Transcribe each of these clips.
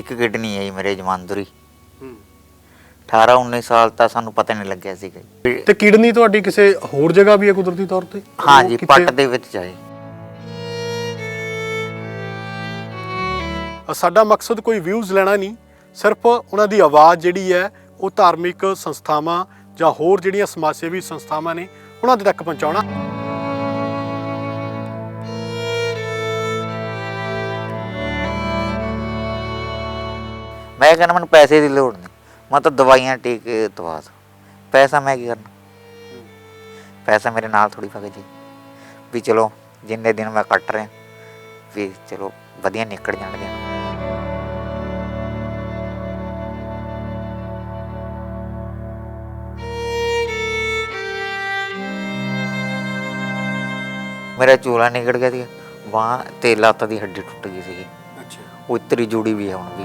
ਇੱਕ ਕਿਡਨੀ ਹੈ ਜੀ ਮੇਰੇ ਜਮਾਂਦਰੀ। ਹੂੰ। 18 19 ਸਾਲ ਤਾਂ ਸਾਨੂੰ ਪਤਾ ਨਹੀਂ ਲੱਗਿਆ ਸੀਗਾ ਜੀ। ਤੇ ਕਿਡਨੀ ਤੁਹਾਡੀ ਕਿਸੇ ਹੋਰ ਜਗ੍ਹਾ ਵੀ ਹੈ ਕੁਦਰਤੀ ਤੌਰ ਤੇ? ਹਾਂ ਉਹ ਜੀ ਕਿੱਥੇ- ਪੱਟ ਦੇ ਵਿੱਚ ਜਾਏ। ਸਾਡਾ ਮਕਸਦ ਕੋਈ ਵਿਊਜ਼ ਲੈਣਾ ਨਹੀਂ ਸਿਰਫ ਉਹਨਾਂ ਦੀ ਆਵਾਜ਼ ਜਿਹੜੀ ਹੈ ਉਹ ਧਾਰਮਿਕ ਸੰਸਥਾਵਾਂ ਜਾਂ ਹੋਰ ਜਿਹੜੀਆਂ ਸਮਾਜ ਸੇਵੀ ਸੰਸਥਾਵਾਂ ਨੇ ਉਹਨਾਂ ਦੇ ਤੱਕ ਪਹੁੰਚਾਉਣਾ। ਮੈਂ ਕਹਿੰਦਾ ਮੈਨੂੰ ਪੈਸੇ ਦੀ ਲੋੜ ਨਹੀਂ। ਮੈਂ ਤਾਂ ਦਵਾਈਆਂ ਟੀਕੇ ਦਵਾ ਦੋ ਪੈਸਾ ਮੈਂ ਕੀ ਕਰਨਾ? ਪੈਸਾ ਮੇਰੇ ਨਾਲ ਥੋੜੀ ਫਗ ਜੀ। ਵੀ ਚਲੋ ਜਿੰਨੇ ਦਿਨ ਮੈਂ ਕੱਟ ਰਿਹਾ ਵੀ ਚਲੋ ਵਧੀਆ ਨਿਕਲ ਜਾਣਗੇ ਮੇਰਾ ਚੂਲਾ ਨਿਕਲ ਗਿਆ ਸੀ ਬਾਂਹ ਤੇ ਲੱਤ ਦੀ ਹੱਡੀ ਟੁੱਟ ਗਈ ਸੀ ਅੱਛਾ। ਉਹ ਇਤਰੀ ਜੁੜੀ ਵੀ ਹੈ ਹੁਣ ਵੀ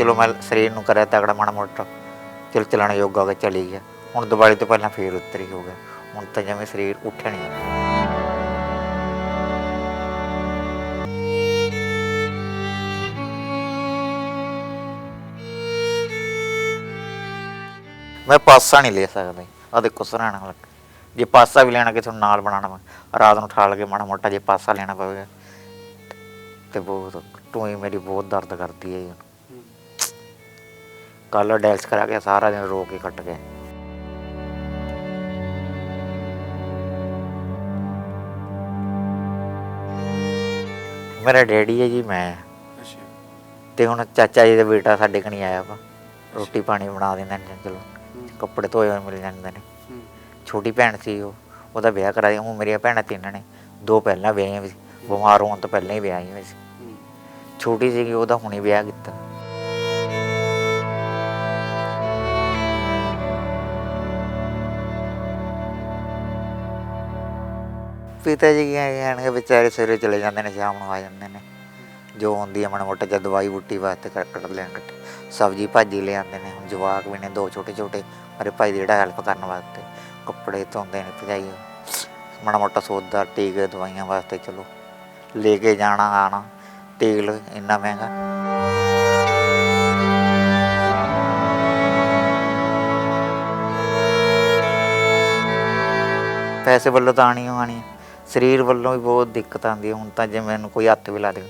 ਚਲੋ ਮੈਂ ਸਰੀਰ ਨੂੰ ਕਰਿਆ ਤਗੜਾ ਮਾੜਾ ਮੋਟਾ। ਚਲ ਚਲਾਣਾ ਯੋਗਾ ਹੋ ਗਿਆ, ਚਲੀ ਗਿਆ। ਹੁਣ ਦਿਵਾਲੀ ਤੋਂ ਪਹਿਲਾਂ ਫੇਰ ਉੱਤਰ ਹੀ ਹੋ ਗਿਆ। ਹੁਣ ਤਾਂ ਜਿਵੇਂ ਸਰੀਰ ਉੱਠਿਆ ਨਹੀਂ ਮੈਂ ਪਾਸਾ ਨਹੀਂ ਲੈ ਸਕਦਾ। ਆ ਦੇਖੋ ਸਰਾਣਾ ਲੱਗ ਜੇ ਪਾਸਾ ਵੀ ਲੈਣਾ ਕਿਸੇ ਨੂੰ ਨਾਲ ਬਣਾਉਣਾ ਵਾ, ਰਾਤ ਨੂੰ ਠਾਲ ਕੇ ਮਾੜਾ ਮੋਟਾ, ਜੇ ਪਾਸਾ ਲੈਣਾ ਪਵੇਗਾ। ਤੇ ਬਹੁਤ ਟੂਈ ਮੇਰੀ ਬਹੁਤ ਦਰਦ ਕਰਦੀ ਹੈ ਕੱਲ ਡੈਲਸ ਕਰਾ ਕੇ ਸਾਰਾ ਦਿਨ ਰੋ ਕੇ ਕੱਟ ਗਿਆ ਮੇਰਾ ਡੈਡੀ ਹੈ ਜੀ ਮੈਂ। ਅੱਛਾ। ਤੇ ਹੁਣ ਚਾਚਾ ਜੀ ਦਾ ਬੇਟਾ ਸਾਡੇ ਕਣੀ ਆਇਆ ਵਾ। ਰੋਟੀ ਪਾਣੀ ਬਣਾ ਦਿੰਦਾ ਨੇ ਚਲੋ। ਕੱਪੜੇ ਧੋਏ ਹੋਏ ਮਿਲ ਜਾਂਦੇ ਨੇ। ਛੋਟੀ ਭੈਣ ਸੀ ਉਹ ਉਹਦਾ ਵਿਆਹ ਕਰਾ ਦਿਆ। ਹੁਣ ਮੇਰੀਆਂ ਭੈਣਾਂ ਤਿੰਨ ਨੇ। ਦੋ ਪਹਿਲਾਂ ਵਿਆਹੀਆਂ ਵੀ ਸੀ। ਬਿਮਾਰ ਹੋਣ ਤੋਂ ਪਹਿਲਾਂ ਹੀ ਵਿਆਹੀਆਂ ਸੀ। ਛੋਟੀ ਸੀਗੀ ਉਹਦਾ ਹੁਣੇ ਵਿਆਹ ਕੀਤਾ। ਪਿਤਾ ਜੀ ਕੀ ਕਹਿਣਗੇ, ਵਿਚਾਰੇ ਸਵੇਰੇ ਚਲੇ ਜਾਂਦੇ ਨੇ, ਸ਼ਾਮ ਨੂੰ ਆ ਜਾਂਦੇ ਨੇ। ਜੋ ਹੁੰਦੀ ਹੈ ਮਾੜਾ ਮੋਟਾ ਜਾਂ ਦਵਾਈ ਬੂਟੀ ਵਾਸਤੇ ਕੱਟ ਲੈਣ ਕੱਟ ਸਬਜੀ ਭਾਜੀ ਲਿਆਉਂਦੇ ਨੇ, ਹੁਣ ਜਵਾਕ ਵੀ ਨੇ ਦੋ ਛੋਟੇ ਛੋਟੇ, ਮੇਰੇ ਭਾਈ ਦੀ ਜਿਹੜਾ ਹੈਲਪ ਕਰਨ ਵਾਸਤੇ। ਕੱਪੜੇ ਧੋਂਦੇ ਨੇ ਭਜਾਈ ਮਾੜਾ ਮੋਟਾ ਸੌਦਾ, ਟੀਕੇ, ਦਵਾਈਆਂ ਵਾਸਤੇ ਚਲੋ। ਲੈ ਕੇ ਜਾਣਾ, ਆਣਾ। ਤੇਲ ਇੰਨਾ ਮਹਿੰਗਾ। ਪੈਸੇ ਵੱਲੋਂ ਤਾਂ ਆਣੀ ਓ ਆਣੀ ਸਰੀਰ ਵੱਲੋਂ ਵੀ ਬਹੁਤ ਦਿੱਕਤ ਆਉਂਦੀ ਹੈ। ਹੁਣ ਤਾਂ ਜੇ ਮੈਨੂੰ ਕੋਈ ਹੱਥ ਵੀ ਲਾ ਦੇ,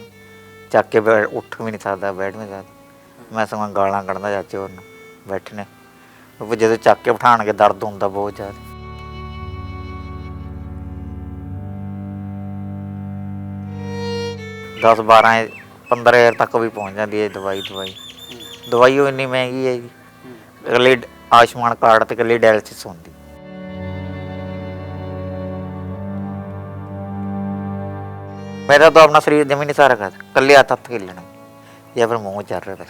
ਚੱਕ ਕੇ ਬੈ- ਉੱਠ ਵੀ ਨਹੀਂ ਸਕਦਾ, ਬੈਠ ਵੀ ਨਹੀਂ ਸਕਦਾ। ਮੈਂ ਸਗੋਂ ਗਾਲਾਂ ਕੱਢਦਾ ਚਾਚੇ ਹੋਰ ਨੂੰ ਬੈਠਣੇ ਉਹ ਜਦੋਂ ਚੱਕ ਕੇ ਬਿਠਾਣਗੇ ਦਰਦ ਹੁੰਦਾ ਬਹੁਤ ਜ਼ਿਆਦਾ। ਦਸ 12 15 ਹਜ਼ਾਰ ਤੱਕ ਵੀ ਪਹੁੰਚ ਜਾਂਦੀ ਹੈ ਦਵਾਈ ਦਵਾਈ। ਦਵਾਈ ਉਹ ਇੰਨੀ ਮਹਿੰਗੀ ਹੈ ਜੀ ਅਗਲੇ ਆਯੁਸ਼ਮਾਨ ਕਾਰਡ ਤੇ ਇਕੱਲੀ ਡਾਇਲਿਸਿਸ ਹੁੰਦੀ ਮੇਰਾ ਤਾਂ ਆਪਣਾ ਸਰੀਰ ਜਮੀ ਨਹੀਂ ਸਾਰਾ ਕਰਦਾ ਕੱਲੇ ਹੱਥ ਹੱਥ ਹਿੱਲਣਾ ਜਾਂ ਫਿਰ ਮੂੰਹ ਚੱਲ ਰਿਹਾ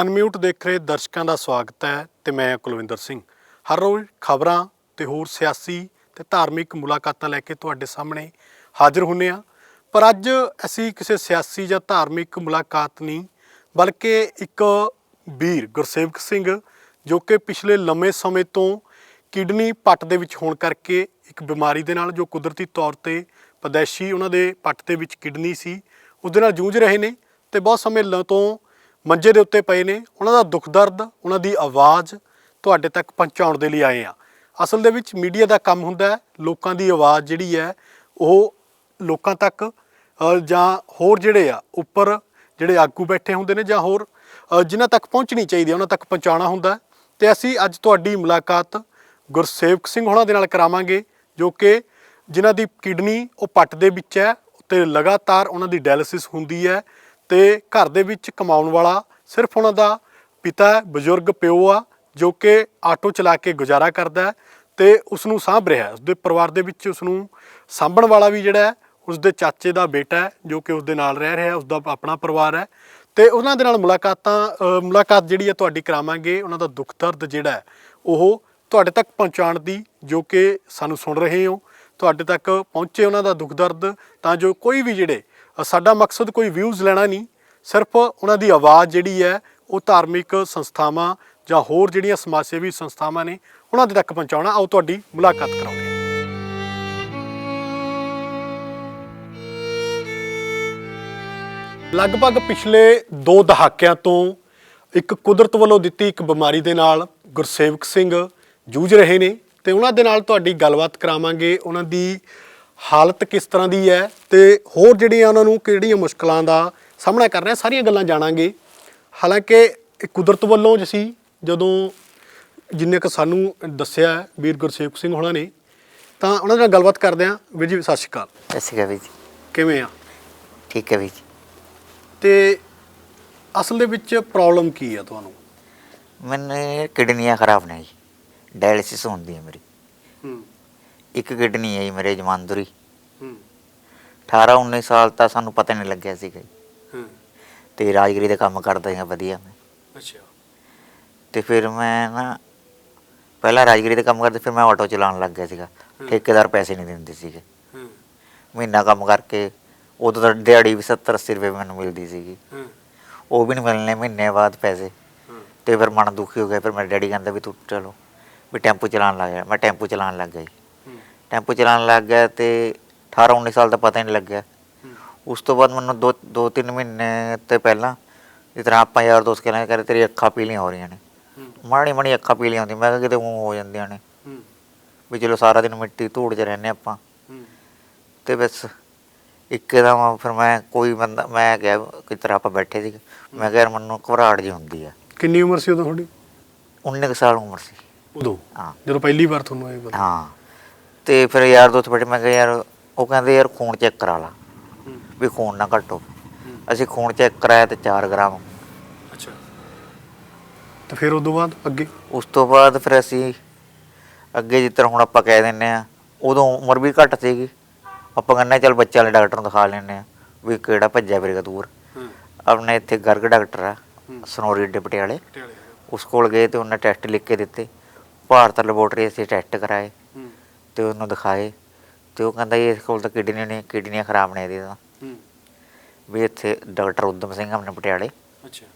ਅਨਮਿਊਟ ਦੇਖ ਰਹੇ ਦਰਸ਼ਕਾਂ ਦਾ ਸਵਾਗਤ ਹੈ ਤੇ ਮੈਂ ਕੁਲਵਿੰਦਰ ਸਿੰਘ। ਹਰ ਰੋਜ਼ ਖਬਰਾਂ ਤੇ ਹੋਰ ਸਿਆਸੀ ਤੇ ਧਾਰਮਿਕ ਮੁਲਾਕਾਤਾਂ ਲੈ ਕੇ ਤੁਹਾਡੇ ਸਾਹਮਣੇ ਹਾਜ਼ਰ ਹੁੰਨੇ ਆ ਪਰ ਅੱਜ ਅਸੀਂ ਕਿਸੇ ਸਿਆਸੀ ਜਾਂ ਧਾਰਮਿਕ ਮੁਲਾਕਾਤ ਨਹੀਂ, ਬਲਕਿ ਇੱਕ ਵੀਰ ਗੁਰਸੇਵਕ ਸਿੰਘ, ਜੋ ਕਿ ਪਿਛਲੇ ਲੰਮੇ ਸਮੇਂ ਤੋਂ ਕਿਡਨੀ ਪੱਟ ਦੇ ਵਿੱਚ ਹੋਣ ਕਰਕੇ ਇੱਕ ਬਿਮਾਰੀ ਦੇ ਨਾਲ ਜੋ ਕੁਦਰਤੀ ਤੌਰ ਤੇ ਪਦੈਸ਼ੀ ਉਹਨਾਂ ਦੇ ਪੱਟ ਦੇ ਵਿੱਚ ਕਿਡਨੀ ਸੀ, ਉਹਦੇ ਨਾਲ ਜੂਝ ਰਹੇ ਨੇ ਤੇ ਬਹੁਤ ਸਮੇਂ ਲ- ਤੋਂ ਮੰਜੇ ਦੇ ਉੱਤੇ ਪਏ ਨੇ ਉਹਨਾਂ ਦਾ ਦੁੱਖ ਦਰਦ, ਉਹਨਾਂ ਦੀ ਆਵਾਜ਼ ਤੁਹਾਡੇ ਤੱਕ ਪਹੁੰਚਾਉਣ ਦੇ ਲਈ ਆਏ ਆ ਅਸਲ ਦੇ ਵਿੱਚ ਮੀਡੀਆ ਦਾ ਕੰਮ ਹੁੰਦਾ ਹੈ, ਲੋਕਾਂ ਦੀ ਆਵਾਜ਼ ਜਿਹੜੀ ਹੈ, ਉਹ ਲੋਕਾਂ ਤੱਕ ਜਾਂ ਹੋਰ ਜਿਹੜੇ ਆ, ਉੱਪਰ ਜਿਹੜੇ ਆਗੂ ਬੈਠੇ ਹੁੰਦੇ ਨੇ ਜਾਂ ਹੋਰ ਜਿਨ੍ਹਾਂ ਤੱਕ ਪਹੁੰਚਣੀ ਚਾਹੀਦੀ ਹੈ, ਉਹਨਾਂ ਤੱਕ ਪਹੁੰਚਾਉਣਾ ਹੁੰਦਾ ਹੈ। ਤੇ ਅਸੀਂ ਅੱਜ ਤੁਹਾਡੀ ਮੁਲਾਕਾਤ ਗੁਰਸੇਵਕ ਸਿੰਘ ਹੋਣਾ ਦੇ ਨਾਲ ਕਰਾਵਾਂਗੇ, ਜੋ ਕਿ ਜਿਨ੍ਹਾਂ ਦੀ ਕਿਡਨੀ ਉਹ ਪੱਟ ਦੇ ਵਿੱਚ ਹੈ, ਤੇ ਲਗਾਤਾਰ ਉਹਨਾਂ ਦੀ ਡਾਇਲਿਸਿਸ ਹੁੰਦੀ ਹੈ, ਤੇ ਘਰ ਦੇ ਵਿੱਚ ਕਮਾਉਣ ਵਾਲਾ ਸਿਰਫ ਉਹਨਾਂ ਦਾ ਪਿਤਾ ਬਜ਼ੁਰਗ ਪਿਓ ਆ, ਜੋ ਕਿ ਆਟੋ ਚਲਾ ਕੇ ਗੁਜ਼ਾਰਾ ਕਰਦਾ ਹੈ, ਤੇ ਉਸ ਨੂੰ ਸਾਂਭ ਰਿਹਾ ਹੈ। ਉਸਦੇ ਪਰਿਵਾਰ ਦੇ ਵਿੱਚ ਉਸ ਨੂੰ ਸਾਂਭਣ ਵਾਲਾ ਵੀ ਜਿਹੜਾ ਹੈ, ਉਸਦੇ ਚਾਚੇ ਦਾ ਬੇਟਾ ਹੈ, ਜੋ ਕਿ ਉਸਦੇ ਨਾਲ ਰਹਿ ਰਿਹਾ ਹੈ, ਉਸਦਾ ਆਪਣਾ ਪਰਿਵਾਰ ਹੈ। ਤੇ ਉਹਨਾਂ ਦੇ ਨਾਲ ਮੁਲਾਕਾਤਾਂ ਮੁਲਾਕਾਤ ਜਿਹੜੀ ਹੈ, ਤੁਹਾਡੀ ਕਰਾਵਾਂਗੇ। ਉਹਨਾਂ ਦਾ ਦੁੱਖ ਦਰਦ ਜਿਹੜਾ ਹੈ, ਉਹ ਤੁਹਾਡੇ ਤੱਕ ਪਹੁੰਚਾਉਣ ਦੀ ਜੋ ਕਿ ਸਾਨੂੰ ਸੁਣ ਰਹੇ ਹੋ, ਤੁਹਾਡੇ ਤੱਕ ਪਹੁੰਚੇ ਉਹਨਾਂ ਦਾ ਦੁੱਖ ਦਰਦ, ਤਾਂ ਜੋ ਕੋਈ ਵੀ ਜਿਹੜੇ ਸਾਡਾ ਮਕਸਦ ਕੋਈ ਵਿਊਜ਼ ਲੈਣਾ ਨਹੀਂ, ਸਿਰਫ ਉਹਨਾਂ ਦੀ ਆਵਾਜ਼ ਜਿਹੜੀ ਹੈ, ਉਹ ਧਾਰਮਿਕ ਸੰਸਥਾਵਾਂ ਜਾਂ ਹੋਰ ਜਿਹੜੀਆਂ ਸਮਾਜ ਸੇਵੀ ਸੰਸਥਾਵਾਂ ਨੇ, ਉਹਨਾਂ ਦੇ ਤੱਕ ਪਹੁੰਚਾਉਣਾ। ਆਓ ਤੁਹਾਡੀ ਮੁਲਾਕਾਤ ਕਰਾਉਂਦੇ ਹਾਂ। ਲਗਭਗ ਪਿਛਲੇ 2 ਦਹਾਕਿਆਂ ਤੋਂ ਇੱਕ ਕੁਦਰਤ ਵੱਲੋਂ ਦਿੱਤੀ ਇੱਕ ਬਿਮਾਰੀ ਦੇ ਨਾਲ ਗੁਰਸੇਵਕ ਸਿੰਘ ਜੂਝ ਰਹੇ ਨੇ ਤੇ ਉਹਨਾਂ ਦੇ ਨਾਲ ਤੁਹਾਡੀ ਗੱਲਬਾਤ ਕਰਾਵਾਂਗੇ। ਉਹਨਾਂ ਦੀ ਹਾਲਤ ਕਿਸ ਤਰ੍ਹਾਂ ਦੀ ਹੈ ਤੇ ਹੋਰ ਜਿਹੜੀਆਂ ਉਹਨਾਂ ਨੂੰ ਕਿਹੜੀਆਂ ਮੁਸ਼ਕਲਾਂ ਦਾ ਸਾਹਮਣਾ ਕਰ ਰਹੇ ਆ, ਸਾਰੀਆਂ ਗੱਲਾਂ ਜਾਣਾਂਗੇ। ਹਾਲਾਂਕਿ ਕੁਦਰਤ ਵੱਲੋਂ ਅਸੀਂ ਜਦੋਂ ਜਿੰਨੇ ਕੁ ਸਾਨੂੰ ਦੱਸਿਆ ਵੀਰ ਗੁਰਸੇਵਕ ਸਿੰਘ ਹੋਣਾ ਨੇ ਤਾਂ ਉਹਨਾਂ ਨਾਲ ਗੱਲਬਾਤ ਕਰਦੇ ਹਾਂ। ਵੀਰ ਜੀ ਸਤਿ ਸ਼੍ਰੀ ਅਕਾਲ। ਅਸੀਂ ਕਹ ਵੀ ਜੀ। ਕਿਵੇਂ ਆ? ਠੀਕ ਹੈ ਵੀ ਜੀ। ਤੇ ਅਸਲ ਦੇ ਵਿੱਚ ਪ੍ਰੋਬਲਮ ਕੀ ਆ ਤੁਹਾਨੂੰ? ਮੈਨੂੰ ਕਿਡਨੀਆਂ ਖਰਾਬ ਨੇ ਜੀ। ਡਾਇਲਿਸਿਸ ਹੁੰਦੀ ਹੈ ਮੇਰੀ। ਹੂੰ। ਇੱਕ ਕਿਡਨੀ ਹੈ ਜੀ ਮੇਰੇ ਜਮਾਂਦਰੀ। ਹੂੰ। 18 19 ਸਾਲ ਤਾਂ ਸਾਨੂੰ ਪਤਾ ਨਹੀਂ ਲੱਗਿਆ ਸੀਗਾ ਜੀ। ਹੂੰ। ਤੇ ਰਾਜਗਰੀ ਦਾ ਕੰਮ ਕਰਦਾ ਹਾਂ ਵਧੀਆ ਮੈਂ। ਅੱਛਾ। ਤੇ ਫਿਰ ਮੈਂ ਨਾ ਪਹਿਲਾਂ ਰਾਜਗਰੀ ਦਾ ਕੰਮ ਕਰਦਾ ਫਿਰ ਮੈਂ ਆਟੋ ਚਲਾਉਣ ਲੱਗ ਗਿਆ ਸੀਗਾ। ਠੇਕੇਦਾਰ ਪੈਸੇ ਨਹੀਂ ਦਿੰਦੇ ਸੀਗੇ। ਹੂੰ। ਮਹੀਨਾ ਕੰਮ ਕਰਕੇ ਉਦੋਂ ਤਾਂ ਦਿਹਾੜੀ ਵੀ 70 80 ਰੁਪਏ ਮੈਨੂੰ ਮਿਲਦੀ ਸੀਗੀ। ਹੂੰ। ਉਹ ਵੀ ਨਹੀਂ ਮਿਲਣੇ ਮਹੀਨੇ ਬਾਅਦ ਪੈਸੇ। ਹੂੰ। ਤੇ ਫਿਰ ਮਨ ਦੁਖੀ ਹੋ ਗਿਆ ਫਿਰ ਮੇਰੇ ਡੈਡੀ ਕਹਿੰਦਾ ਵੀ ਤੂੰ ਚਲੋ। ਵੀ ਟੈਂਪੂ ਚਲਾਉਣ ਲੱਗ ਗਿਆ। ਮੈਂ ਟੈਂਪੂ ਚਲਾਉਣ ਲੱਗ ਗਿਆ ਜੀ। ਟੈਂਪੂ ਚਲਾਉਣ ਲੱਗ ਗਿਆ ਤੇ 18 19 ਸਾਲ ਦਾ ਪਤਾ ਹੀ ਨਹੀਂ ਲੱਗਿਆ। ਉਸ ਤੋਂ ਬਾਅਦ ਮੈਨੂੰ ਦੋ ਦੋ ਤਿੰਨ ਮਹੀਨੇ ਤੇ ਪਹਿਲਾਂ ਜਿਸ ਤਰ੍ਹਾਂ ਆਪਾਂ ਯਾਰ ਦੋਸਤ ਕਹਿੰਦੇ ਕਰੇ ਤੇਰੀ ਅੱਖਾਂ ਪੀਲੀਆਂ ਹੋ ਰਹੀਆਂ ਨੇ। ਮਾੜੀ ਮਾੜੀ ਅੱਖਾਂ ਪੀਲੀਆਂ ਹੁੰਦੀਆਂ ਮੈਂ ਕਿਹਾ ਕਿਤੇ ਉਹ ਹੋ ਜਾਂਦੀਆਂ ਨੇ। ਵੀ ਚਲੋ ਸਾਰਾ ਦਿਨ ਮਿੱਟੀ ਧੂੜ 'ਚ ਰਹਿੰਦੇ ਆਪਾਂ। ਤੇ ਬਸ ਇੱਕਦਮ ਫਿਰ ਮੈਂ ਕੋਈ ਬੰਦਾ ਮੈਂ ਕਿਹਾ ਕਿਸ ਤਰ੍ਹਾਂ ਆਪਾਂ ਬੈਠੇ ਸੀ ਮੈਂ ਕਿਹਾ ਯਾਰ ਮੈਨੂੰ ਘਬਰਾਹਟ ਜੀ ਹੁੰਦੀ ਆ। ਕਿੰਨੀ ਉਮਰ ਸੀ ਉਦੋਂ ਤੁਹਾਡੀ? 19 ਕੁ ਸਾਲ ਉਮਰ ਸੀ। ਉਦੋਂ ਹਾਂ। ਜਦੋਂ ਪਹਿਲੀ ਵਾਰ ਤੁਹਾਨੂੰ ਇਹ ਪਤਾ। ਹਾਂ। ਤੇ ਫਿਰ ਯਾਰ ਦੋਸਤ ਬੈਠੇ ਮੈਂ ਕਿਹਾ ਯਾਰ ਉਹ ਕਹਿੰਦੇ ਯਾਰ ਖੂਨ ਚੈੱਕ ਕਰਾ ਲਾ। ਵੀ ਖੂਨ ਨਾ ਘਟੋ। ਅਸੀਂ ਖੂਨ ਚੈੱਕ ਕਰਾਇਆ ਤੇ 4 ਗ੍ਰਾਮ। ਅੱਛਾ। ਤੇ ਫਿਰ ਉਦੋਂ ਬਾਅਦ ਅੱਗੇ? ਉਸ ਤੋਂ ਬਾਅਦ ਫਿਰ ਅਸੀਂ ਅੱਗੇ ਜਿਸ ਤਰ੍ਹਾਂ ਹੁਣ ਆਪਾਂ ਕਹਿ ਦਿੰਨੇ ਆ ਉਦੋਂ ਉਮਰ ਵੀ ਘੱਟ ਸੀਗੀ। ਆਪਾਂ ਕਹਿੰਦੇ ਚੱਲ ਬੱਚੇ ਵਾਲੇ ਡਾਕਟਰ ਨੂੰ ਦਿਖਾ ਲੈਣੇ ਆ ਵੀ ਕਿਹੜਾ ਭੱਜਿਆ ਫਿਰੇਗਾ ਦੂਰ। ਆਪਣੇ ਇੱਥੇ ਗਰਗ ਡਾਕਟਰ ਆ। ਸਨੋਰੀ ਡੇ ਪਟਿਆਲੇ ਪਟਿਆਲੇ ਉਸ ਕੋਲ ਗਏ ਤੇ ਉਹਨੇ ਟੈਸਟ ਲਿਖ ਕੇ ਦਿੱਤੇ। ਭਾਰਤ ਲੈਬੋਰਟਰੀ ਅਸੀਂ ਟੈਸਟ ਕਰਾਏ ਤੇ ਉਹਨੂੰ ਦਿਖਾਏ ਤੇ ਉਹ ਕਹਿੰਦਾ ਜੀ ਇਸ ਕੋਲ ਤਾਂ ਕਿਡਨੀ ਨੇ ਕਿਡਨੀਆਂ ਖਰਾਬ ਨੇ ਇਹਦੀ ਤਾਂ। ਹੂੰ। ਵੀ ਇੱਥੇ ਡਾਕਟਰ ਉਦਮ ਸਿੰਘ ਆਪਣੇ ਪਟਿਆਲੇ ਅੱਛਾ।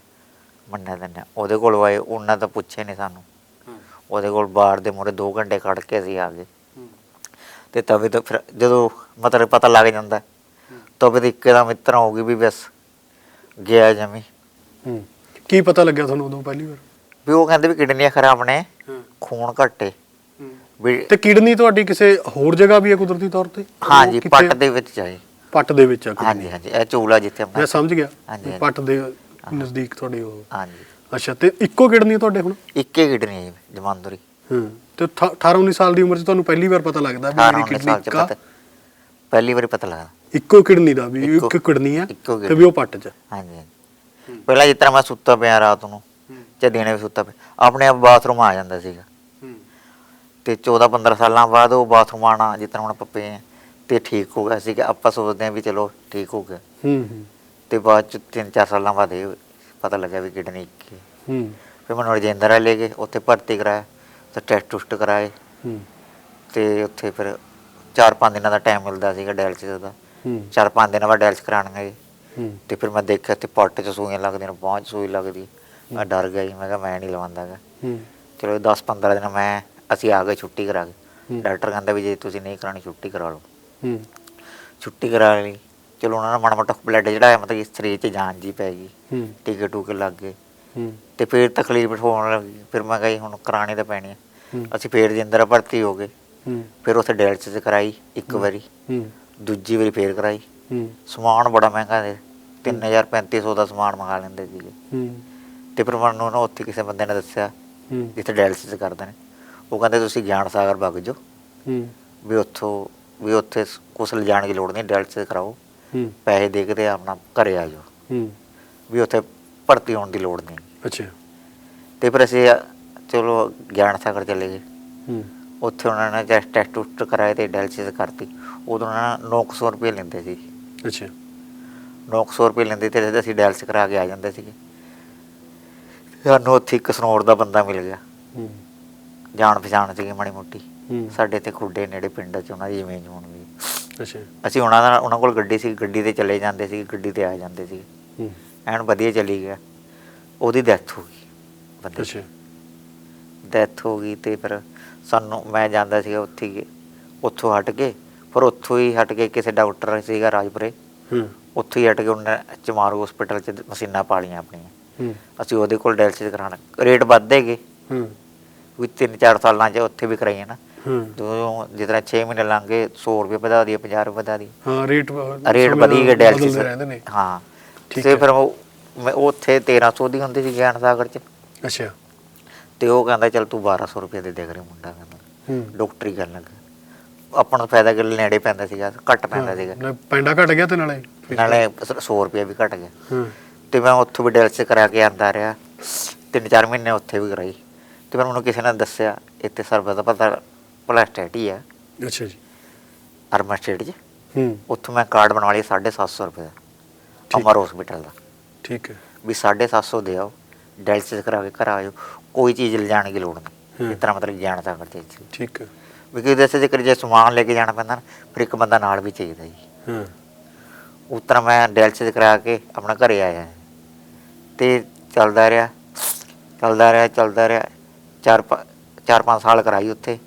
ਮੰਨਿਆ ਦਿੰਦਾ ਉਹਦੇ ਕੋਲ ਆਏ ਉਹਨਾਂ ਤਾਂ ਪੁੱਛੇ ਨਹੀਂ ਸਾਨੂੰ। ਹੂੰ। ਉਹਦੇ ਕੋਲ ਬਾਹਰ ਦੇ ਮੂਹਰੇ 2 ਘੰਟੇ ਕੱਢ ਕੇ ਅਸੀਂ ਆ ਗਏ ਹੂੰ। ਤੇ ਤਵੇ ਤੋਂ ਫਿਰ ਜਦੋਂ ਮਤਲਬ ਪਤਾ ਲੱਗ ਜਾਂਦਾ। ਤਵੇ ਤੇ ਇੱਕਦਮ ਤਰ੍ਹਾਂ ਹੋ ਗਈ ਵੀ ਬਸ ਗਿਆ ਜਮੀ। ਹੂੰ। ਕੀ ਪਤਾ ਲੱਗਿਆ ਤੁਹਾਨੂੰ ਉਦੋਂ ਪਹਿਲੀ ਵਾਰ? ਵੀ ਉਹ ਕਹਿੰਦੇ ਵੀ ਕਿਡਨੀਆਂ ਖਰਾਬ ਨੇ। ਹੂੰ ਖੂਨ ਘੱਟੇ। ਵੀ ਤੇ ਕਿਡਨੀ ਤੁਹਾਡੀ ਕਿਸੇ ਹੋਰ ਜਗ੍ਹਾ ਵੀ ਹੈ ਕੁਦਰਤੀ ਤੌਰ ਤੇ? ਹਾਂਜੀ ਕਿੱਥੇ? ਪੱਟ? ਦੇ ਵਿੱਚ ਜਾਏ। ਪੱਟ ਦੇ ਵਿੱਚ ਆ kidney। ਹਾਂਜੀ ਹਾਂਜੀ ਇਹ ਚੂਲਾ ਜਿੱਥੇ ਆਪਣਾ ਮੈਂ ਸਮਝ ਗਿਆ ਹਾਂਜੀ, ਵੀ ਹਾਂਜੀ। ਪੱਟ ਦੇ ਨਜ਼ਦੀਕ ਤੁਹਾਡੀ ਉਹ। ਹਾਂਜੀ। ਅੱਛਾ ਤੇ ਇੱਕੋ ਕਿਡਨੀ ਤੁਹਾਡੇ ਹੁਣ? ਇੱਕੇ ਕਿਡਨੀ ਹੈ ਜਮਾਂਦਰੀ। ਹੂੰ ਤੇ ਅਠਾ- 18 19 ਸਾਲ ਦੀ ਉਮਰ 'ਚ ਤੁਹਾਨੂੰ ਪਹਿਲੀ ਵਾਰ ਪਤਾ ਲੱਗਦਾ ਵੀ 18 ਮੇਰੀ 19 ਕਿਡਨੀ ਸਾਲ ਚ ਇੱਕਾ? ਪਤਾ ਪਹਿਲੀ ਵਾਰੀ ਪਤਾ ਲੱਗਾ ਇੱਕੋ ਕਿਡਨੀ ਦਾ ਵੀ ਇੱਕੋ- ਇੱਕ ਕਿਡਨੀ ਆ ਇੱਕੋ ਤੇ ਵੀ ਉਹ ਪੱਟ 'ਚ। ਹਾਂਜੀ ਹਾਂਜੀ। ਪਹਿਲਾਂ ਜਿਸ ਤਰ੍ਹਾਂ ਮੈਂ ਸੁੱਤਾ ਪਿਆ ਰਾਤ ਨੂੰ ਜਾਂ ਦਿਨੇ ਵੀ ਸੁੱਤਾ ਪਿਆ। ਆਪਣੇ ਆਪ ਬਾਥਰੂਮ ਆ ਜਾਂਦਾ ਸੀਗਾ। ਤੇ 14 15 ਸਾਲਾਂ ਬਾਅਦ ਉਹ ਬਾਥਰੂਮ ਆਣਾ ਤਰ੍ਹਾਂ ਹੁਣ ਪਏ ਹਾਂ ਤੇ ਠੀਕ ਹੋ ਗਿਆ ਸੀ ਕਿ ਆਪਾਂ ਸੋਚਦੇ ਹਾਂ ਵੀ ਚਲੋ ਠੀਕ ਹੋ ਗਿਆ। ਹੂੰ ਤੇ ਬਾਅਦ ਚ 3-4 ਸਾਲਾਂ ਬਾਅਦ ਇਹ ਪਤਾ ਲੱਗਾ ਵੀ ਕਿਡਨੀ ਇੱਕ ਹੈ। ਫਿਰ ਮੈਨੂੰ ਰਜਿੰਦਰਾ ਲੈ ਗਏ ਉੱਥੇ ਭਰਤੀ ਕਰਾਇਆ ਤੇ ਟੈਸਟ ਟੁਸਟ ਕਰਾਏ। ਹੂੰ। ਤੇ ਉੱਥੇ ਫਿਰ 4-5 ਦਿਨਾਂ ਦਾ ਟਾਈਮ ਮਿਲਦਾ ਸੀਗਾ ਡਾਇਲਸਿਸ ਦਾ। ਹੂੰ। 4-5 ਦਿਨਾਂ ਬਾਅਦ ਗਏ। ਹੂੰ। ਤੇ ਫਿਰ ਮੈਂ ਦੇਖਿਆ ਤੇ ਪੱਟ 'ਚ ਸੂਈਆਂ ਲੱਗਦੀਆਂ ਨੇ ਬਾਂਹ 'ਚ ਸੂਈ ਲੱਗਦੀ ਮੈਂ ਡਰ ਗਿਆ ਜੀ ਮੈਂ ਕਿਹਾ ਮੈਂ ਨਹੀਂ ਲਵਾਉਂਦਾਗਾ ਹੂੰ। ਚਲੋ 10-15 ਦਿਨ ਮੈਂ ਅਸੀਂ ਆ ਗਏ ਛੁੱਟੀ ਕਰਾ ਕੇ। ਹੂੰ। ਡਾਕਟਰ ਕਹਿੰਦਾ ਵੀ ਜੇ ਤੁਸੀਂ ਨਹੀਂ ਕਰਾਣੀ ਛੁੱਟੀ ਕਰਾ ਲਓ। ਹੂੰ। ਛੁੱਟੀ ਕਰਾ ਲਈ। ਚਲੋ ਉਹਨਾਂ ਨੇ ਮਾੜਾ ਮੋਟਾ ਬਲੱਡ ਚੜਾਇਆ ਮਤਲਬ ਕਿ ਸਰੀਰ 'ਚ ਜਾਨ ਜੀ ਪੈ ਗਈ। ਹੂੰ। ਟੀਕੇ ਟੂਕੇ ਲੱਗ ਗਏ। ਹੂੰ। ਤੇ ਫਿਰ ਤਕਲੀਫ ਹੋਣ ਲੱਗੀ। ਫਿਰ ਮੈਂ ਕਿਹਾ ਹੁਣ ਕਰਾਣੀ ਤਾਂ ਪੈਣੀ ਹੈ ਹੂੰ। ਅਸੀਂ ਫੇਰ ਜਿੰਦਰਾ ਭਰਤੀ ਹੋ ਗਏ। ਹੂੰ। ਫਿਰ ਉੱਥੇ ਡਾਇਲਸਿਸ ਕਰਾਈ ਇੱਕ ਵਾਰੀ। ਹੂੰ। ਦੂਜੀ ਵਾਰੀ ਫੇਰ ਕਰਾਈ। ਹੂੰ। ਸਮਾਨ ਬੜਾ ਮਹਿੰਗਾ ਦੇ। 3000 3500 ਦਾ ਸਮਾਨ ਮੰਗਾ ਲੈਂਦੇ ਸੀਗੇ। ਹੂੰ। ਤੇ ਫਿਰ ਮੈਨੂੰ ਨਾ ਉੱਥੇ ਕਿਸੇ ਬੰਦੇ ਨੇ ਦੱਸਿਆ ਹੂੰ। ਜਿੱਥੇ ਡਾਇਲਸਿਸ ਕਰਦੇ ਨੇ। ਉਹ ਕਹਿੰਦੇ ਤੁਸੀਂ ਗਿਆਨ ਸਾਗਰ ਵਗ ਜਾਓ। ਹੂੰ। ਵੀ ਉੱਥੋਂ ਵੀ ਉੱਥੇ ਕੁਛ ਲਿਜਾਣ ਦੀ ਲੋੜ ਨਹੀਂ ਡਾਇਲਸਿਸ ਕਰਾਓ। ਹੂੰ। ਪੈਸੇ ਦੇ ਕੇ ਤੇ ਆਪਣਾ ਘਰੇ ਆ ਜਾਓ। ਹੂੰ। ਵੀ ਉੱਥੇ ਭਰਤੀ ਹੋਣ ਦੀ ਲੋੜ ਨਹੀਂ। ਅੱਛਾ। ਤੇ ਫਿਰ ਅਸੀਂ ਚਲੋ ਗਿਆਨ ਸਾਗਰ ਚਲੇ ਗਏ। ਹੂੰ। ਉੱਥੇ ਉਹਨਾਂ ਨੇ ਟੈਸਟ ਟੈਸਟ ਟੁਸਟ ਕਰਾਏ ਤੇ ਡਾਇਲਸਿਸ ਕਰਤੀ। ਉਦੋਂ ਉਹਨਾਂ ਨੇ 900 ਰੁਪਏ ਲੈਂਦੇ ਸੀ ਅੱਛਾ। 900 ਰੁਪਏ ਲੈਂਦੇ ਤੇ ਅਸੀਂ ਡਾਇਲਸਿਸ ਕਰਾ ਕੇ ਆ ਜਾਂਦੇ ਸੀਗੇ। ਸਾਨੂੰ ਉੱਥੇ ਇੱਕ ਸਨੋਰ ਦਾ ਬੰਦਾ ਮਿਲ ਗਿਆ। ਹੂੰ। ਜਾਣ ਪਛਾਣ ਸੀਗੀ ਮਾੜੀ ਮੋਟੀ। ਹੂੰ। ਸਾਡੇ ਤੇ ਖੁੱਡੇ ਨੇੜੇ ਪਿੰਡ 'ਚ ਉਹਨਾਂ ਦੀ ਜ਼ਮੀਨ ਜਮੂਨ ਵੀ। ਅੱਛਾ। ਅਸੀਂ ਉਹਨਾਂ ਦਾ ਉਹਨਾਂ ਕੋਲ ਗੱਡੀ ਸੀ ਗੱਡੀ ਤੇ ਚਲੇ ਜਾਂਦੇ ਸੀ ਗੱਡੀ ਤੇ ਆ ਜਾਂਦੇ ਸੀ। ਹੂੰ। ਐਨ ਵਧੀਆ ਚੱਲੀ ਗਿਆ। ਉਹਦੀ ਡੈਥ ਹੋ ਗਈ ਬੰਦੇ ਅੱਛਾ। ਡੈਥ ਹੋ ਗਈ ਤੇ ਫਿਰ ਸਾਨੂੰ ਮੈਂ ਜਾਂਦਾ ਸੀਗਾ ਉੱਥੇ ਹੀ ਉੱਥੋਂ ਹਟ ਕੇ ਪਰ ਉੱਥੋਂ ਹੀ ਹਟ ਕੇ ਕਿਸੇ ਡਾਕਟਰ ਸੀਗਾ ਰਾਜਪੁਰੇ। ਹੂੰ। ਉੱਥੋਂ ਹੀ ਹਟ ਕੇ ਉਹਨੇ ਚਮਾਰੂ ਹਸਪੀਟਲ 'ਚ ਮਸ਼ੀਨਾਂ ਪਾਲੀਆਂ ਆਪਣੀਆਂ। ਹੂੰ ਅਸੀਂ ਉਹਦੇ ਕੋਲ ਡਾਇਲਸਿਸ ਕਰਾਉਣਾ। ਰੇਟ ਵੱਧਦੇ ਗਏ ਹੂੰ। ਵੀ 3-4 ਸਾਲਾਂ 'ਚ ਉੱਥੇ ਵੀ ਕਰਾਈਆਂ ਨਾ। ਹੂੰ। ਜਦੋਂ ਤਰ੍ਹਾਂ 6 ਮਹੀਨੇ ਲੰਘੇ 100 ਰੁਪਏ ਵਧਾ ਦਈਏ 50 ਰੁਪਏ ਵਧਾ ਦਈਏ। ਹਾਂ ਰੇਟ ਰੇਟ ਵਧੀ ਗਏ ਡਾਇਲਸਿਸ ਹਾਂ। ਠੀਕ ਤੇ। ਫਿਰ ਉਹ ਉੱਥੇ 1300 ਦੀ ਹੁੰਦੀ ਸੀ ਗਿਆਨ ਸਾਗਰ 'ਚ। ਅੱਛਾ। ਤੇ ਉਹ ਕਹਿੰਦਾ ਚੱਲ ਤੂੰ 1200 ਰੁਪਏ ਦੇ ਦੇ ਕਰੇ ਮੁੰਡਾ ਕਹਿੰਦਾ। ਹੂੰ। ਡਾਕਟਰੀ ਕਰਨ ਲੱਗਾ। ਆਪਣਾ ਫਾਇਦਾ ਕਿ ਨੇੜੇ ਪੈਂਦਾ ਸੀਗਾ ਘੱਟ ਪੈਂਦਾ ਸੀਗਾ। ਪੈਂਡਾ ਘਟ ਗਿਆ ਤੇ ਨਾਲੇ? ਨਾਲੇ 100 ਰੁਪਏ ਵੀ ਘਟ ਗਿਆ। ਹਾਂ। ਤੇ ਮੈਂ ਉੱਥੋਂ ਵੀ ਡਾਇਲਸਿਸ ਕਰਾ ਕੇ ਆਂਦਾ ਰਿਹਾ। ਤਿੰਨ ਚਾਰ ਮਹੀਨੇ ਉੱਥੇ ਵੀ ਕਰਾਈ ਤੇ ਫਿਰ ਮੈਨੂੰ ਕਿਸੇ ਨੇ ਦੱਸਿਆ ਇੱਥੇ ਸਰਬਤ ਦਾ ਪਤਾ ਭਲਾ ਸਟੇਟ ਹੀ ਆ। ਅੱਛਾ ਜੀ। ਅਰਮਾ ਸਟੇਟ 'ਚ। ਹੂੰ। ਉੱਥੋਂ ਮੈਂ ਕਾਰਡ ਬਣਵਾ ਲਿਆ 750 ਰੁਪਏ ਦਾ। ਅਮਰ ਹਸਪੀਟਲ ਦਾ। ਠੀਕ ਹੈ। ਵੀ 750 ਦੇ ਆਓ। ਡਾਇਲਸਿਸ ਕਰਾ ਕੇ ਘਰ ਆਇਓ। ਕੋਈ ਚੀਜ਼ ਲਿਜਾਣ ਦੀ ਲੋੜ ਨਹੀਂ। ਇਸ ਤਰ੍ਹਾਂ ਮਤਲਬ ਗਿਆਨ ਸਾਗਰ ਚ ਇੱਥੇ। ਠੀਕ ਹੈ। ਵੀ ਕਿ ਦੱਸੇ ਜੇਕਰ ਜੇ ਸਮਾਨ ਲੈ ਕੇ ਜਾਣਾ ਪੈਂਦਾ ਫਿਰ ਇੱਕ ਬੰਦਾ ਨਾਲ ਵੀ ਚਾਹੀਦਾ ਜੀ। ਹਾਂ। ਉਸ ਤਰ੍ਹਾਂ ਮੈਂ ਡਾਇਲਸਿਸ ਕਰਾ ਕੇ ਆਪਣਾ ਘਰੇ ਆਇਆ। ਤੇ ਚੱਲਦਾ ਰਿਹਾ ਚੱਲਦਾ ਰਿਹਾ ਚੱਲਦਾ ਰਿਹਾ। ਚਾਰ ਪੰ- ਚਾਰ ਪੰਜ ਸਾਲ ਕਰਾਈ ਉੱਥੇ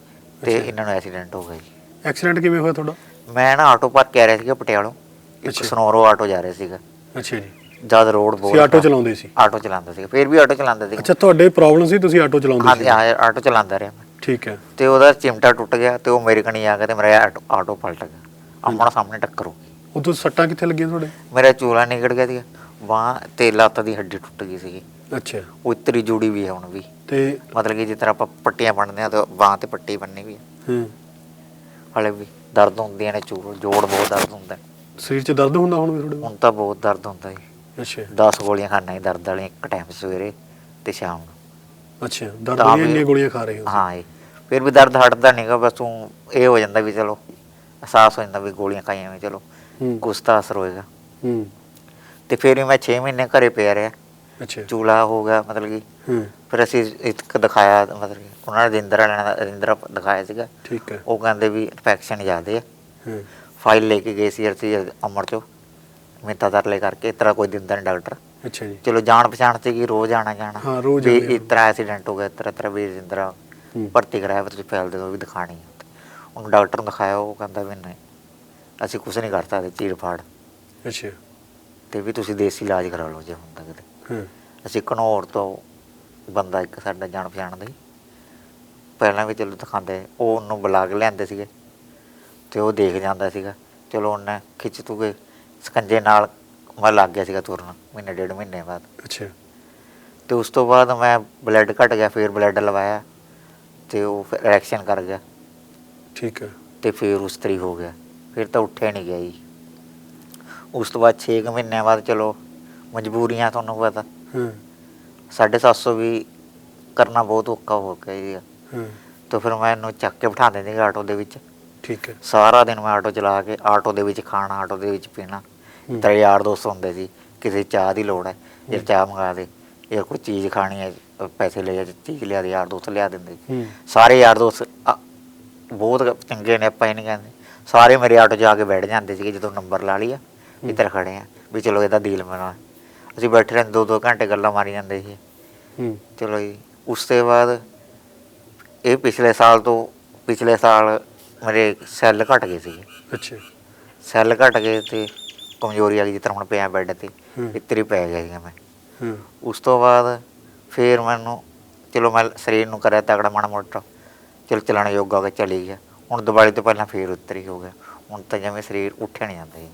ਤੇ। ਇਹਨਾਂ ਨੂੰ ਐਕਸੀਡੈਂਟ ਹੋ ਗਿਆ ਜੀ। ਐਕਸੀਡੈਂਟ ਕਿਵੇਂ ਹੋਇਆ ਤੁਹਾਡਾ? ਮੈਂ ਨਾ ਆਟੋ ਪਾਰਕ ਕਹਿ ਰਿਹਾ ਸੀਗਾ ਪਟਿਆਲੋਂ ਇੱਕ ਅੱਛਾ। ਸਨੋਰੋ ਆਟੋ ਜਾ ਰਿਹਾ ਸੀਗਾ। ਅੱਛਾ ਜੀ। ਜਦ ਰੋਡ ਬਹੁਤ ਤੁਸੀਂ ਆਟੋ ਚਲਾਉਂਦੇ ਸੀ? ਆਟੋ ਚਲਾਉਂਦਾ ਸੀਗਾ ਫਿਰ ਵੀ ਆਟੋ ਚਲਾਉਂਦਾ ਸੀਗਾ। ਅੱਛਾ ਤੁਹਾਡੇ ਪ੍ਰੋਬਲਮ ਸੀ ਤੁਸੀਂ ਆਟੋ ਚਲਾਉਂਦੇ ਸੀ? ਹਾਂ ਆਟੋ ਚਲਾਉਂਦਾ ਰਿਹਾ ਮੈਂ। ਠੀਕ ਹੈ। ਤੇ ਉਹਦਾ ਚਿਮਟਾ ਟੁੱਟ ਗਿਆ ਤੇ ਉਹ ਮੇਰੇ ਕਣੀ ਆ ਗਿਆ ਤੇ ਮੇਰਾ ਆਟੋ ਆਟੋ ਪਲਟ ਗਿਆ। ਆਮਣਾ ਸਾਹਮਣੇ ਟੱਕਰ ਹੋ ਗਈ। ਉਦੋਂ ਸੱਟਾਂ ਕਿੱਥੇ ਲੱਗੀਆਂ ਤੁਹਾਡੇ? ਮੇਰਾ ਚੂਲਾ ਨਿਕਲ ਗਿਆ ਸੀਗਾ। ਬਾਂਹ ਤੇ ਲੱਤ ਦੀ ਹੱਡੀ ਟੁੱਟ ਗਈ ਸੀਗੀ। ਅੱਛਾ। ਉਹ ਇਤਰੀ ਜੁੜੀ ਵੀ ਹੈ ਹੁਣ ਵੀ। ਤੇ ਮਤਲਬ ਕਿ ਜਿਸ ਤਰ੍ਹਾਂ ਆਪਾਂ ਪੱਟੀਆਂ ਬੰਨਦੇ ਆ ਤੇ ਬਾਂਹ ਤੇ ਪੱਟੀ ਬੰਨੀ ਵੀ ਹੈ ਹਾਂ। ਹਲੇ ਵੀ ਦਰਦ ਹੁੰਦੀਆਂ ਨੇ ਚੂੜ ਜੋੜ ਬਹੁਤ ਦਰਦ ਹੁੰਦਾ। ਹੈ। ਸਰੀਰ 'ਚ ਦਰਦ ਹੁੰਦਾ ਹੁਣ ਵੀ ਤੁਹਾਡੇ ਹੁਣ ਤਾਂ ਬਹੁਤ ਦਰਦ ਹੁੰਦਾ ਜੀ। ਅੱਛਾ। 10 ਗੋਲੀਆਂ ਖਾਣਾ ਹੀ ਦਰਦ ਵਾਲੀਆਂ ਇੱਕ ਟਾਈਮ ਸਵੇਰੇ ਤੇ ਸ਼ਾਮ ਨੂੰ। ਅੱਛਾ ਦਰਦ ਤਾਂ ਦੀਆਂ ਵੀ- ਇੰਨੀਆਂ ਗੋਲੀਆਂ ਖਾ ਰਹੇ ਹੋ ਹਾਂ ਜੀ ਫਿਰ ਵੀ ਦਰਦ ਹਟਦਾ ਨਹੀਂਗਾ ਬਸ ਉਹ ਇਹ ਹੋ ਜਾਂਦਾ ਵੀ ਚਲੋ ਅਹਿਸਾਸ ਹੋ ਜਾਂਦਾ ਵੀ ਗੋਲੀਆਂ ਖਾਈਆਂ ਵੀ ਚਲੋ। ਹੂੰ। ਕੁਛ ਤਾਂ ਅਸਰ ਹੋਏਗਾ। ਹੂੰ। ਤੇ ਫਿਰ ਵੀ ਮੈਂ 6 ਮਹੀਨੇ ਘਰੇ ਪਿਆ ਰਿਹਾ। ਅੱਛਾ। ਚੂਲਾ ਹੋ ਗਿਆ ਮਤਲਬ ਕਿ ਹੂੰ। ਫਿਰ ਅਸੀਂ ਇੱਕ ਦਿਖਾਇਆ ਮਤਲਬ ਕਿ ਉਹਨਾਂ ਨੇ ਰਿੰਦਰ ਵਾਲਿਆਂ ਦਾ ਰਿੰਦਰ ਦਿਖਾਇਆ ਸੀਗਾ। ਠੀਕ ਹੈ। ਉਹ ਕਹਿੰਦੇ ਵੀ ਇਨਫੈਕਸ਼ਨ ਜ਼ਿਆਦੇ ਆ। ਹਾਂ। ਫਾਈਲ ਲੈ ਕੇ ਗਏ ਸੀ ਅਸੀਂ ਅਮਰ ਚੋਂ ਮਿੰਤਾ ਤਰਲੇ ਕਰਕੇ ਇਸ ਤਰ੍ਹਾਂ ਕੋਈ ਦਿੰਦਾ ਨਹੀਂ ਡਾਕਟਰ। ਅੱਛਾ ਜੀ। ਚਲੋ ਜਾਣ ਪਛਾਣ ਸੀਗੀ ਰੋਜ਼ ਆਣਾ ਜਾਣਾ। ਹਾਂ, ਰੋਜ਼ ਵੀ ਤਰ੍ਹਾਂ ਐਕਸੀਡੈਂਟ ਹੋ ਗਿਆ ਇਸ ਤਰ੍ਹਾਂ ਵੀ ਰਿੰਦਰਾ। ਭਰਤੀ ਕਰਾਇਆ ਵੀ ਤੁਸੀਂ ਫਾਈਲ ਦੇ ਦਿਓ ਵੀ ਦਿਖਾਣੀ ਉਹਨੂੰ ਡਾਕਟਰ ਨੂੰ ਦਿਖਾਇਆ ਉਹ ਕਹਿੰਦਾ ਵੀ ਨਹੀਂ ਅਸੀਂ ਕੁਝ ਨਹੀਂ ਕਰ ਸਕਦੇ ਚੀਰ ਫਾੜ। ਅੱਛਾ। ਤੇ ਵੀ ਤੁਸੀਂ ਦੇਸੀ ਇਲਾਜ ਕਰਾ ਲਓ ਜੇ ਹੁੰਦਾ ਕਿਤੇ। ਹਾਂ। ਅਸੀਂ ਘਨੌਰ ਤੋਂ ਬੰਦਾ ਇੱਕ ਸਾਡਾ ਜਾਣ ਪਛਾਣ ਦਾ ਹੀ ਪਹਿਲਾਂ ਵੀ ਚਲੋ ਦਿਖਾਉਂਦੇ ਉਹ ਉਹਨੂੰ ਬੁਲਾ ਕੇ ਲਿਆਂਦੇ ਸੀਗੇ ਤੇ ਉਹ ਦੇਖ ਜਾਂਦਾ ਸੀਗਾ। ਚਲੋ ਉਹਨੇ ਖਿੱਚ ਤੂ ਕੇ ਸਕੰਜੇ ਨਾਲ ਮੈਂ ਲੱਗ ਗਿਆ ਸੀਗਾ ਤੁਰਨ ਮਹੀਨੇ ਡੇਢ ਮਹੀਨੇ ਬਾਅਦ। ਅੱਛਾ। ਤੇ ਉਸ ਤੋਂ ਬਾਅਦ ਮੈਂ ਬਲੱਡ ਘਟ ਗਿਆ ਫਿਰ ਬਲੱਡ ਲਵਾਇਆ ਤੇ ਉਹ ਫਿਰ ਰਿਐਕਸ਼ਨ ਕਰ ਗਿਆ। ਠੀਕ ਹੈ ਤੇ ਫਿਰ ਉਸ ਤਰੀ ਹੋ ਗਿਆ। ਫਿਰ ਤਾਂ ਉੱਠਿਆ ਨਹੀਂ ਗਿਆ ਜੀ। ਉਸ ਤੋਂ ਬਾਅਦ 6 ਮਹੀਨਿਆਂ ਬਾਅਦ ਚਲੋ ਮਜਬੂਰੀਆਂ ਤੁਹਾਨੂੰ ਪਤਾ। ਹਾਂ। 750 ਵੀ ਕਰਨਾ ਬਹੁਤ ਔਖਾ ਹੋ ਗਿਆ ਜੀ। ਹਾਂ। ਤੇ ਫਿਰ ਮੈਂ ਇਹਨੂੰ ਚੱਕ ਕੇ ਬਿਠਾ ਦਿੰਦੇ ਆਟੋ ਦੇ ਵਿੱਚ। ਠੀਕ ਹੈ। ਸਾਰਾ ਦਿਨ ਮੈਂ ਆਟੋ ਚਲਾ ਕੇ ਆਟੋ ਦੇ ਵਿੱਚ ਖਾਣਾ ਆਟੋ ਦੇ ਵਿੱਚ ਪੀਣਾ। ਤੇਰੇ ਯਾਰ ਦੋਸਤ ਹੁੰਦੇ ਸੀ ਕਿਸੇ ਚਾਹ ਦੀ ਲੋੜ ਹੈ ਜੇ ਚਾਹ ਮੰਗਾ ਦੇ ਜਾਂ ਕੋਈ ਚੀਜ਼ ਖਾਣੀ ਹੈ ਪੈਸੇ ਲੈ ਜਾ ਚੀਜ਼ ਲਿਆ ਦੇ ਯਾਰ ਦੋਸਤ ਲਿਆ ਦਿੰਦੇ ਸਾਰੇ ਯਾਰ ਦੋਸਤ ਬਹੁਤ ਚੰਗੇ ਨੇ ਆਪਾਂ ਇਹ ਨਹੀਂ ਕਹਿੰਦੇ। ਸਾਰੇ ਮੇਰੇ ਆਟੋ 'ਚ ਆ ਕੇ ਬੈਠ ਜਾਂਦੇ ਸੀਗੇ ਜਦੋਂ ਨੰਬਰ ਲਾ ਲਿਆ ਇੱਧਰ ਖੜੇ ਆ ਵੀ ਚਲੋ ਇਹਦਾ ਡੀਲ ਬਣਾ। ਅਸੀਂ ਬੈਠੇ ਰਹਿੰਦੇ ਦੋ ਦੋ ਘੰਟੇ ਗੱਲਾਂ ਮਾਰੀ ਜਾਂਦੇ ਸੀ। ਹੂੰ। ਚਲੋ ਜੀ ਉਸ ਤੋਂ ਬਾਅਦ ਇਹ ਪਿਛਲੇ ਸਾਲ ਤੋਂ ਪਿਛਲੇ ਸਾਲ ਮੇਰੇ ਸੈੱਲ ਘਟ ਗਏ ਸੀਗੇ। ਅੱਛਾ। ਸੈੱਲ ਘਟ ਗਏ ਤੇ ਕਮਜ਼ੋਰੀ ਆ ਗਈ ਜਿਸ ਤਰ੍ਹਾਂ ਹੁਣ ਪਿਆ ਬੈੱਡ ਤੇ। ਇਤਰੀ ਪੈ ਗਿਆ ਸੀਗਾ ਮੈਂ। ਉਸ ਤੋਂ ਬਾਅਦ ਫਿਰ ਮੈਨੂੰ ਚਲੋ ਮੈਂ ਸਰੀਰ ਨੂੰ ਕਰਿਆ ਤਗੜਾ ਮਾੜਾ ਮੋਟਾ ਚਲ ਚਲਾਣਾ ਯੋਗਾ ਕੇ ਚਲੀ ਗਿਆ। ਹੁਣ ਦੀਵਾਲੀ ਤੋਂ ਪਹਿਲਾਂ ਫੇਰ ਉਤਰੀ ਹੋ ਗਿਆ। ਹੁਣ ਤਾਂ ਜਿਵੇਂ ਸਰੀਰ ਉੱਠਿਆ ਨਹੀਂ ਜਾਂਦਾ ਜੀ।